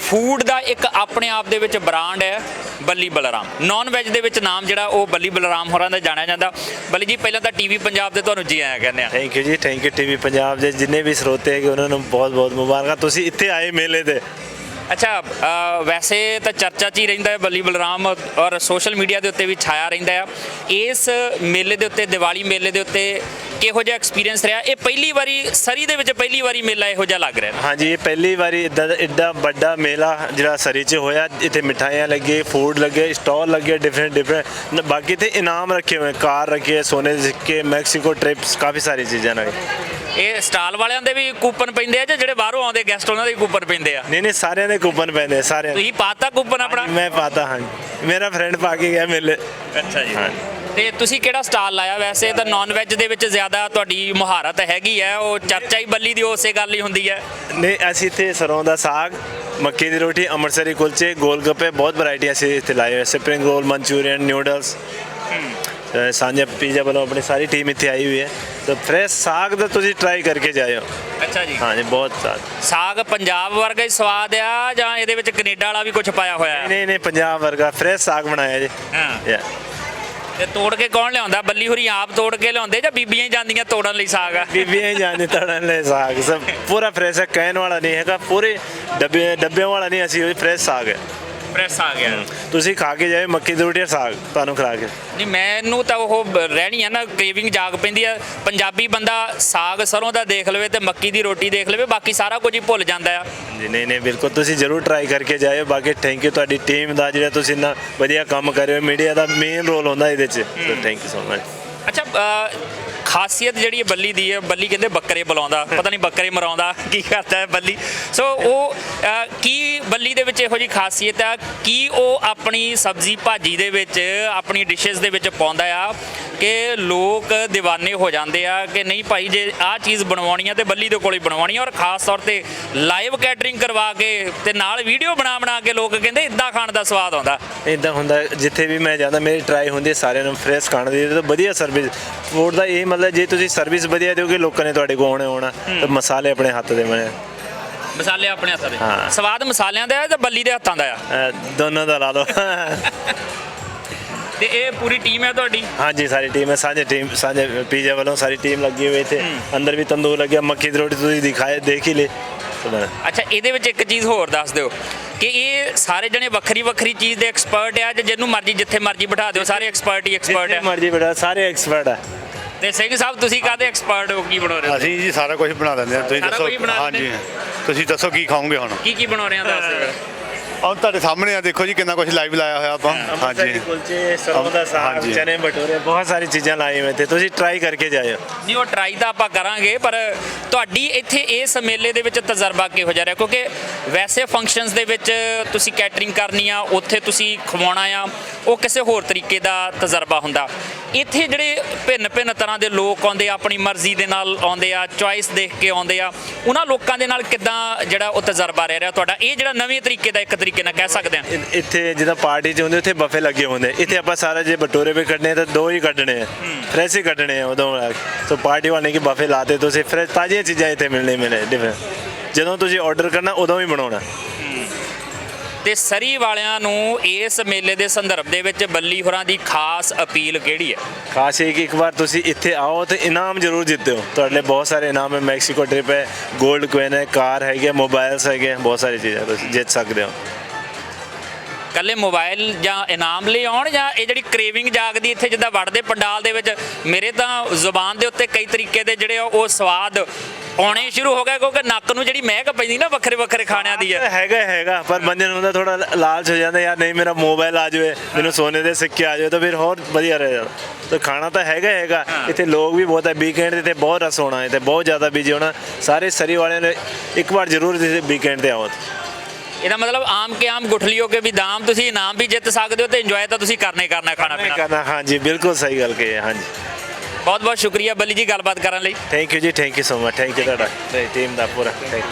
Speaker 1: ਫੂਡ ਦਾ ਇੱਕ ਆਪਣੇ ਆਪ ਦੇ ਵਿੱਚ ਬ੍ਰਾਂਡ ਹੈ, ਬੱਲੀ ਬਲਰਾਮ। ਨਾਨ ਵੈਜ ਦੇ ਵਿੱਚ ਨਾਮ ਜਿਹੜਾ ਉਹ ਬੱਲੀ ਬਲਰਾਮ ਹੋਰਾਂ ਦਾ ਜਾਣਿਆ ਜਾਂਦਾ। ਬੱਲੀ ਜੀ, ਪਹਿਲਾਂ ਤਾਂ ਟੀਵੀ ਪੰਜਾਬ ਦੇ ਤੁਹਾਨੂੰ ਜੀ ਆਇਆਂ ਕਹਿੰਦੇ ਆ।
Speaker 3: ਥੈਂਕ ਯੂ ਜੀ ਥੈਂਕ ਯੂ ਟੀਵੀ ਪੰਜਾਬ ਦੇ ਜਿੰਨੇ ਵੀ ਸਰੋਤੇ ਹੈਗੇ, ਉਹਨਾਂ ਨੂੰ ਬਹੁਤ ਬਹੁਤ ਮੁਬਾਰਕਾਂ। ਤੁਸੀਂ ਇੱਥੇ ਆਏ ਮੇਲੇ ਤੇ।
Speaker 1: ਅੱਛਾ ਵੈਸੇ ਤਾਂ ਚਰਚਾ 'ਚ ਹੀ ਰਹਿੰਦਾ ਹੈ ਬੱਲੀ ਬਲਰਾਮ ਔਰ ਸੋਸ਼ਲ ਮੀਡੀਆ ਦੇ ਉੱਤੇ ਵੀ ਛਾਇਆ ਰਹਿੰਦਾ ਹੈ ਇਸ ਮੇਲੇ ਦੇ ਉੱਤੇ, ਦੀਵਾਲੀ ਮੇਲੇ ਦੇ ਉੱਤੇ ਕਿਹੋ ਜਿਹਾ ਐਕਸਪੀਰੀਅੰਸ ਰਿਹਾ? ਇਹ ਪਹਿਲੀ ਵਾਰੀ, ਸਰੀ ਦੇ ਵਿੱਚ ਪਹਿਲੀ ਵਾਰੀ ਮੇਲਾ ਇਹੋ ਜਿਹਾ ਲੱਗ ਰਿਹਾ?
Speaker 3: ਹਾਂਜੀ, ਇਹ ਪਹਿਲੀ ਵਾਰੀ ਇਦਾਂ ਇੱਡਾ ਵੱਡਾ ਮੇਲਾ ਜਿਹੜਾ ਸਰੀ 'ਚ ਹੋਇਆ। ਇੱਥੇ ਮਿਠਾਈਆਂ ਲੱਗੇ ਫੂਡ ਲੱਗੇ ਸਟਾਲ ਲੱਗੇ ਡਿਫਰੈਂਟ ਡਿਫਰੈਂਟ ਬਾਕੀ ਤੇ ਇਨਾਮ ਰੱਖੇ ਹੋਏ ਕਾਰ ਰੱਖੇ ਸੋਨੇ ਦੇ ਸਿੱਕੇ, ਮੈਕਸੀਕੋ ਟ੍ਰਿਪਸ ਕਾਫੀ ਸਾਰੀ ਚੀਜ਼ਾਂ ਨੇ।
Speaker 1: ਇਹ ਸਟਾਲ ਵਾਲਿਆਂ ਦੇ ਵੀ ਕੂਪਨ ਪੈਂਦੇ ਆ ਜਾਂ ਜਿਹੜੇ ਬਾਹਰੋਂ ਆਉਂਦੇ ਗੈਸਟ ਉਹਨਾਂ ਦੇ ਵੀ ਕੂਪਨ ਪੈਂਦੇ ਆ?
Speaker 3: ਨਹੀਂ ਨਹੀਂ ਸਾਰਿਆਂ ਦੇ ਕੂਪਨ ਪੈਂਦੇ ਆ, ਸਾਰਿਆਂ ਦੇ।
Speaker 1: ਤੁਸੀਂ ਪਾਤਾ ਕੂਪਨ ਆਪਣਾ?
Speaker 3: ਮੈਂ ਪਾਤਾ ਹਾਂ ਮੇਰਾ ਫਰੈਂਡ ਪਾ ਕੇ ਗਿਆ ਮੇਲੇ।
Speaker 1: ਅੱਛਾ ਜੀ।
Speaker 3: ਹਾਂ
Speaker 1: ਤੇ ਤੁਸੀਂ ਕਿਹੜਾ ਸਟਾਲ ਲਾਇਆ ਵੈਸੇ? ਤਾਂ ਨਾਨ ਵੈਜ ਦੇ ਵਿੱਚ ਜ਼ਿਆਦਾ ਤੁਹਾਡੀ ਮੁਹਾਰਤ ਹੈਗੀ ਹੈ ਉਹ ਚਰਚਾ ਹੀ ਬੱਲੀ ਦੀ ਉਸੇ ਗੱਲ ਹੀ ਹੁੰਦੀ ਹੈ
Speaker 3: ਨਹੀਂ ਅਸੀਂ ਇੱਥੇ ਸਰੋਂ ਦਾ ਸਾਗ ਮੱਕੀ ਦੀ ਰੋਟੀ ਅੰਮ੍ਰਿਤਸਰੀ ਕੁਲਚੇ ਗੋਲ ਗੱਪੇ ਬਹੁਤ ਵੈਰਾਈਟੀ ਅਸੀਂ ਇੱਥੇ ਲਾਏ ਹੋਏ spring roll Manchurian noodles Sanjha pizza ਵੱਲੋਂ ਆਪਣੀ ਸਾਰੀ ਟੀਮ ਇੱਥੇ ਆਈ ਹੋਈ ਹੈ। ਤਾਂ ਫਰੈਸ਼ ਸਾਗ ਦਾ ਤੁਸੀਂ ਟਰਾਈ ਕਰਕੇ ਜਾਇਓ।
Speaker 1: ਅੱਛਾ ਜੀ।
Speaker 3: ਹਾਂਜੀ ਬਹੁਤ ਸਾਗ।
Speaker 1: ਸਾਗ ਪੰਜਾਬ ਵਰਗਾ ਹੀ ਸਵਾਦ ਆ ਜਾਂ ਇਹਦੇ ਵਿੱਚ ਕੈਨੇਡਾ ਵਾਲਾ ਵੀ ਕੁਝ ਪਾਇਆ ਹੋਇਆ ਹੈ?
Speaker 3: ਨਹੀਂ ਨਹੀਂ ਪੰਜਾਬ ਵਰਗਾ ਫਰੈਸ਼ ਸਾਗ ਬਣਾਇਆ ਜੀ।
Speaker 1: ਹਾਂ. ਤੇ ਤੋੜ ਕੇ ਕੌਣ ਲਿਆਉਂਦਾ? ਬੱਲੀ ਹੁਰੀ ਆਪ ਤੋੜ ਕੇ ਲਿਆਉਂਦੇ ਜਾਂ ਬੀਬੀਆਂ ਹੀ ਜਾਂਦੀਆਂ ਤੋੜਨ ਲਈ ਸਾਗ? ਆ
Speaker 3: ਬੀਬੀਆਂ ਹੀ ਜਾਣੇ ਤੜਨ ਲੈ ਸਾਗ। ਸਭ ਪੂਰਾ ਫਰੈਸ਼ ਹੈ ਕਹਿਣ ਵਾਲਾ ਨਹੀਂ ਹੈਗਾ। ਪੂਰੇ ਡੱਬੇ ਡੱਬਿਆਂ ਵਾਲਾ ਨਹੀਂ ਅਸੀਂ ਫਰੈਸ਼ ਸਾਗ ਹੈ।
Speaker 1: ਪ੍ਰੈਸ ਆ ਗਿਆ।
Speaker 3: ਤੁਸੀਂ ਖਾ ਕੇ ਜਾਏ ਮੱਕੀ ਦੀ ਰੋਟੀ ਔਰ ਸਾਗ ਤੁਹਾਨੂੰ ਖਿਲਾ ਕੇ।
Speaker 1: ਨਹੀਂ ਮੈਨੂੰ ਤਾਂ ਉਹ ਬ- ਰਹਿਣੀ ਆ ਨਾ ਕ੍ਰੇਵਿੰਗ ਜਾਗ ਪੈਂਦੀ ਆ। ਪੰਜਾਬੀ ਬੰਦਾ ਸਾਗ ਸਰੋਂ ਦਾ ਦੇਖ ਲਵੇ ਤੇ ਮੱਕੀ ਦੀ ਰੋਟੀ ਦੇਖ ਲਵੇ ਬਾਕੀ ਸਾਰਾ ਕੁਝ ਹੀ ਭੁੱਲ ਜਾਂਦਾ ਆ।
Speaker 3: ਜੀ ਨਹੀਂ ਨਹੀਂ ਬਿਲਕੁਲ ਤੁਸੀਂ ਜ਼ਰੂਰ ਟਰਾਈ ਕਰਕੇ ਜਾਇਓ। ਬਾਕੀ ਥੈਂਕ ਯੂ ਤੁਹਾਡੀ ਟੀਮ ਦਾ ਜਿਹੜਾ ਤੁਸੀਂ ਇੰਨਾ ਵਧੀਆ ਕੰਮ ਕਰ ਰਹੇ ਹੋ ਮੀਡੀਆ ਦਾ ਮੇਨ ਰੋਲ ਹੁੰਦਾ ਇਹਦੇ 'ਚ। So thank you so much
Speaker 1: ਅੱਛਾ ਖਾਸੀਅਤ ਜਿਹੜੀ ਹੈ ਬੱਲੀ ਦੀ ਹੈ ਬੱਲੀ ਕਹਿੰਦੇ ਬੱਕਰੇ ਬੁਲਾਉਂਦਾ ਪਤਾ ਨਹੀਂ ਬੱਕਰੇ ਮਰਾਉਂਦਾ ਕੀ ਕਰਦਾ ਹੈ ਬੱਲੀ। ਸੋ ਉਹ ਅ, ਕੀ ਬੱਲੀ ਦੇ ਵਿੱਚ ਇਹੋ ਜੀ ਖਾਸੀਅਤ ਆ? ਕੀ ਉਹ ਆਪਣੀ ਸਬਜ਼ੀ ਭਾਜੀ ਦੇ ਵਿੱਚ ਆਪਣੀ ਡਿਸ਼ਸ ਦੇ ਵਿੱਚ ਪਾਉਂਦਾ ਆ ਕਿ ਲੋਕ دیਵਾਨੇ ਹੋ ਜਾਂਦੇ ਆ ਕਿ ਨਹੀਂ ਭਾਈ ਜੇ ਆਹ ਚੀਜ਼ ਬਣਵਾਉਣੀ ਆ ਤੇ ਬੱਲੀ ਦੇ ਕੋਲ ਹੀ ਬਣਵਾਉਣੀ ਆ ਔਰ ਖਾਸ ਤੌਰ ਤੇ ਲਾਈਵ ਕੈਟਰਿੰਗ ਕਰਵਾ ਕੇ ਤੇ ਨਾਲ ਵੀਡੀਓ ਬਣਾ ਬਣਾ ਕੇ ਲੋਕ ਕਹਿੰਦੇ ਇਦਾਂ ਖਾਣ ਦਾ ਸਵਾਦ ਆਉਂਦਾ।
Speaker 3: ਇਦਾਂ ਹੁੰਦਾ ਹੈ, ਜਿੱਥੇ ਵੀ ਮੈਂ ਜਾਂਦਾ ਮੇਰੀ ਟਰਾਈ ਹੁੰਦੀ ਹੈ ਸਾਰਿਆਂ ਨੂੰ ਫਰੈਸ਼ ਖਾਣ ਦੀ ਤੇ ਵਧੀਆ ਸਰਵਿਸ ਫੂਡ ਦਾ ਇਹ ਮਤਲਬ ਜੇ ਤੁਸੀਂ ਸਰਵਿਸ ਵਧੀਆ ਦਿਓਗੇ ਲੋਕਾਂ ਨੇ ਤੁਹਾਡੇ ਕੋਲ ਆਉਣੇ ਆਉਣਾ। ਤੇ ਮਸਾਲੇ ਆਪਣੇ ਹੱਥ ਦੇ ਬਣੇ।
Speaker 1: ਮਸਾਲੇ ਆਪਣੇ ਹੱਥਾਂ ਦੇ।
Speaker 3: ਹਾਂ।
Speaker 1: ਸਵਾਦ ਮਸਾਲਿਆਂ ਦਾ ਹੈ ਤੇ ਬੱਲੀ ਦੇ ਹੱਥਾਂ ਦਾ ਆ?
Speaker 3: ਅਹ ਦੋਨੋਂ ਦਾ ਲਾ ਲਓ।
Speaker 1: ਤੇ ਇਹ ਪੂਰੀ ਟੀਮ ਹੈ ਤੁਹਾਡੀ?
Speaker 3: ਹਾਂਜੀ ਸਾਰੀ ਟੀਮ ਹੈ। ਸਾਂਝੇ ਟੀਮ ਸਾਂਝੇ ਪੀਜ਼ਾ ਵੱਲੋਂ ਸਾਰੀ ਟੀਮ ਲੱਗੀ ਹੋਈ ਇੱਥੇ। ਅੰਦਰ ਵੀ ਤੰਦੂਰ ਲੱਗਿਆ। ਮੱਕੀ ਦੀ ਰੋਟੀ ਤੁਸੀਂ ਦਿਖਾਏ ਦੇਖ ਹੀ ਲਈ। ਬਸ।
Speaker 1: ਅੱਛਾ ਇਹਦੇ ਵਿੱਚ ਇੱਕ ਚੀਜ਼ ਹੋਰ ਦੱਸ ਦਿਓ ਕਿ ਇਹ ਸਾਰੇ ਜਣੇ ਵੱਖਰੀ ਵੱਖਰੀ ਚੀਜ਼ ਦੇ ਐਕਸਪਰਟ ਆ ਜੇ ਜਿਹਨੂੰ ਮਰਜ਼ੀ ਜਿੱਥੇ ਮਰਜ਼ੀ ਬਿਠਾ ਦਿਓ ਸਾਰੇ ਐਕਸਪਰਟ ਹੀ ਐਕਸਪਰਟ
Speaker 3: ਜਿੱਥੇ
Speaker 1: ਆ
Speaker 3: ਮਰਜ਼ੀ ਬੇਟਾ ਸਾਰੇ ਐਕਸਪਰਟ ਆ।
Speaker 1: ਤੇ ਸਿੰਘ ਸਾਹਿਬ ਤੁਸੀਂ ਕਾਹਦੇ ਐਕਸਪਰਟ ਹੋ? ਕੀ ਬਣਾ ਰਹੇ ਹੋ?
Speaker 4: ਅਸੀਂ ਜੀ ਸਾਰਾ ਕੁਝ ਬਣਾ ਦਿੰਦੇ ਹਾਂ ਤੁਸੀਂ
Speaker 1: ਸਾਰਾ
Speaker 4: ਦੱਸੋ। ਹਾਂਜੀ? ਤੁਸੀਂ ਦੱਸੋ ਕੀ ਖਾਓਗੇ ਹੁਣ?
Speaker 1: ਕੀ ਕੀ ਬਣਾ ਰਹੇ ਆ ਦੱਸ ਦਿਓ।
Speaker 4: ਹੁਣ ਤੁਹਾਡੇ ਸਾਹਮਣੇ ਆ ਦੇਖੋ ਜੀ ਕਿੰਨਾ ਕੁਝ ਲਾਈਵ ਲਾਇਆ ਹੋਇਆ ਆਪਾਂ।
Speaker 3: ਹਾਂਜੀ। ਕੁਲਚੇ ਸਰੋਂ ਦਾ ਸਾਗ
Speaker 4: ਹਾਂਜੀ।
Speaker 3: ਚਨੇ ਭਟੂਰੇ ਬਹੁਤ ਸਾਰੀ ਚੀਜ਼ਾਂ ਲਾਈ ਹੋਏ ਤੇ ਤੁਸੀਂ ਟਰਾਈ ਕਰਕੇ ਜਾਇਓ।
Speaker 1: ਨਹੀਂ ਉਹ ਟਰਾਈ ਤਾਂ ਆਪਾਂ ਕਰਾਂਗੇ ਪਰ ਤੁਹਾਡੀ ਇੱਥੇ ਇਸ ਮੇਲੇ ਦੇ ਵਿੱਚ ਤਜਰਬਾ ਕਿਹੋ ਜਿਹਾ ਰਿਹਾ? ਕਿਉਂਕਿ ਵੈਸੇ ਫੰਕਸ਼ਨਸ ਦੇ ਵਿੱਚ ਤੁਸੀਂ ਕੈਟਰਿੰਗ ਕਰਨੀ ਆ ਉੱਥੇ ਤੁਸੀਂ ਖਵਾਉਣਾ ਆ ਉਹ ਕਿਸੇ ਹੋਰ ਤਰੀਕੇ ਦਾ ਤਜਰਬਾ ਹੁੰਦਾ। ਇੱਥੇ ਜਿਹੜੇ ਭਿੰਨ ਭਿੰਨ ਤਰ੍ਹਾਂ ਦੇ ਲੋਕ ਆਉਂਦੇ ਆ ਆਪਣੀ ਮਰਜ਼ੀ ਦੇ ਨਾਲ ਆਉਂਦੇ ਆ ਚੁਆਇਸ ਦੇਖ ਕੇ ਆਉਂਦੇ ਆ ਉਹਨਾਂ ਲੋਕਾਂ ਦੇ ਨਾਲ ਕਿੱਦਾਂ ਜਿਹੜਾ ਉਹ ਤਜਰਬਾ ਰਹਿ ਰਿਹਾ ਤੁਹਾਡਾ? ਇਹ ਜਿਹੜਾ ਨਵੇਂ ਤਰੀਕੇ ਦਾ ਇੱਕ ਤਰੀਕੇ ਨਾਲ ਕਹਿ ਸਕਦੇ ਆ
Speaker 3: ਇ- ਇੱਥੇ ਜਿੱਦਾਂ ਪਾਰਟੀ ਚ ਹੁੰਦੇ ਉੱਥੇ ਬਫੇ ਲੱਗੇ ਹੁੰਦੇ। ਇੱਥੇ ਆਪਾਂ ਸਾਰਾ ਜੇ ਭਟੂਰੇ ਵੀ ਕੱਢਣੇ ਤਾਂ ਦੋ ਹੀ ਕੱਢਣੇ ਆ। ਫਰੈਸ਼ ਹੀ ਕੱਢਣੇ ਆ ਉਦੋਂ ਸੋ ਪਾਰਟੀ ਵਾਲੇ ਕੀ ਬਫੇ ਲਾਤੇ ਤੁਸੀਂ ਫਰੈਸ਼ ਤਾਜ਼ੀਆਂ ਚੀਜ਼ਾਂ ਇੱਥੇ ਮਿਲਣੇ ਮਿਲੇ ਡਿਫਰੈਂਟ ਜਦੋਂ ਤੁਸੀਂ ਆਰਡਰ ਕਰਨਾ ਉਦੋਂ ਹੀ ਬਣਾਉਣਾ।
Speaker 1: ਤੇ ਸਰੀ ਵਾਲਿਆਂ ਨੂੰ ਇਸ ਮੇਲੇ ਦੇ ਸੰਦਰਭ ਦੇ ਵਿੱਚ ਬੱਲੀ ਹੋਰਾਂ ਦੀ ਖਾਸ ਅਪੀਲ ਕਿਹੜੀ ਹੈ?
Speaker 3: ਖਾਸ ਇਹ ਕਿ ਇੱਕ ਵਾਰ ਤੁਸੀਂ ਇੱਥੇ ਆਓ ਤੇ ਇਨਾਮ ਜ਼ਰੂਰ ਜਿੱਤਿਓ। ਤੁਹਾਡੇ ਲਈ ਬਹੁਤ ਸਾਰੇ ਇਨਾਮ ਹੈ ਮੈਕਸੀਕੋ ਟ੍ਰਿਪ ਹੈ 골ਡ ਕੋਇਨ ਹੈ ਕਾਰ ਹੈਗੇ ਮੋਬਾਈਲਸ ਹੈਗੇ ਬਹੁਤ ਸਾਰੀ ਚੀਜ਼ਾਂ ਤੁਸੀਂ ਜਿੱਤ ਸਕਦੇ ਹੋ।
Speaker 1: ਕੱਲੇ ਮੋਬਾਈਲ ਜਾਂ ਇਨਾਮ ਲਈ ਆਉਣ ਜਾਂ ਇਹ ਜਿਹੜੀ ਕ੍ਰੇਵਿੰਗ ਜਾਗਦੀ ਇੱਥੇ ਜਿੱਦਾਂ ਵੜਦੇ ਪੰਡਾਲ ਦੇ ਵਿੱਚ ਮੇਰੇ ਤਾਂ ਜ਼ੁਬਾਨ ਦੇ ਉੱਤੇ ਕਈ ਤਰੀਕੇ ਦੇ ਜਿਹੜੇ ਉਹ ਸਵਾਦ ਆਉਣੇ ਸ਼ੁਰੂ ਹੋ ਗਏ ਕਿਉਂਕਿ ਨੱਕ ਨੂੰ ਜਿਹੜੀ ਮਹਿਕ ਪੈਂਦੀ ਨਾ ਵੱਖਰੇ ਵੱਖਰੇ ਖਾਣਿਆਂ ਦੀ ਹੈ
Speaker 3: ਹੈਗਾ ਹੈਗਾ ਪਰ ਬੰਦੇ ਨੂੰ ਹੁੰਦਾ ਥੋੜਾ ਲਾਲਚ ਹੋ ਜਾਂਦਾ ਯਾਰ ਨਹੀਂ ਮੇਰਾ ਮੋਬਾਈਲ ਆ ਜਾਵੇ ਮੈਨੂੰ ਸੋਨੇ ਦੇ ਸਿੱਕੇ ਆ ਜਾਵੇ ਤਾਂ ਫਿਰ ਹੋਰ ਵਧੀਆ ਰਹੇਗਾ ਤਾਂ ਖਾਣਾ ਤਾਂ ਹੈਗਾ ਹੈਗਾ ਇੱਥੇ ਲੋਕ ਵੀ ਬਹੁਤ ਹੈ ਵੀਕਐਂਡ ਤੇ ਬਹੁਤ ਰਸ ਹੋਣਾ ਹੈ ਤੇ ਬਹੁਤ ਜ਼ਿਆਦਾ ਬਿਜ਼ੀ ਹੋਣਾ ਸਾਰੇ ਸਰੀ ਵਾਲਿਆਂ ਨੇ ਇੱਕ ਵਾਰ ਜ਼ਰੂਰ ਵੀਕਐਂਡ ਤੇ ਆਓ।
Speaker 1: ਇਹਦਾ ਮਤਲਬ ਆਮ ਕੇ ਆਮ ਗੁਠਲੀਓ ਕੇ ਵੀ ਦਾਮ ਤੁਸੀਂ ਇਨਾਮ ਵੀ ਜਿੱਤ ਸਕਦੇ ਹੋ ਤੇ ਇੰਜੋਏ ਤਾਂ ਤੁਸੀਂ ਕਰਨਾ ਕਰਨਾ ਖਾਣਾ
Speaker 3: ਨਹੀਂ
Speaker 1: ਪੀਣਾ।
Speaker 3: ਕਰਨਾ ਹਾਂਜੀ ਬਿਲਕੁਲ ਸਹੀ ਗੱਲ ਕਹੀ ਹੈ ਹਾਂਜੀ।
Speaker 1: ਬਹੁਤ ਬਹੁਤ ਸ਼ੁਕਰੀਆ ਬੱਲੀ ਜੀ ਗੱਲਬਾਤ ਕਰਨ ਲਈ।
Speaker 3: ਥੈਂਕ ਯੂ ਜੀ thank you so much thank you ਤੁਹਾਡਾ ਟੀਮ ਦਾ ਪੂਰਾ ਥੈਂਕ ਯੂ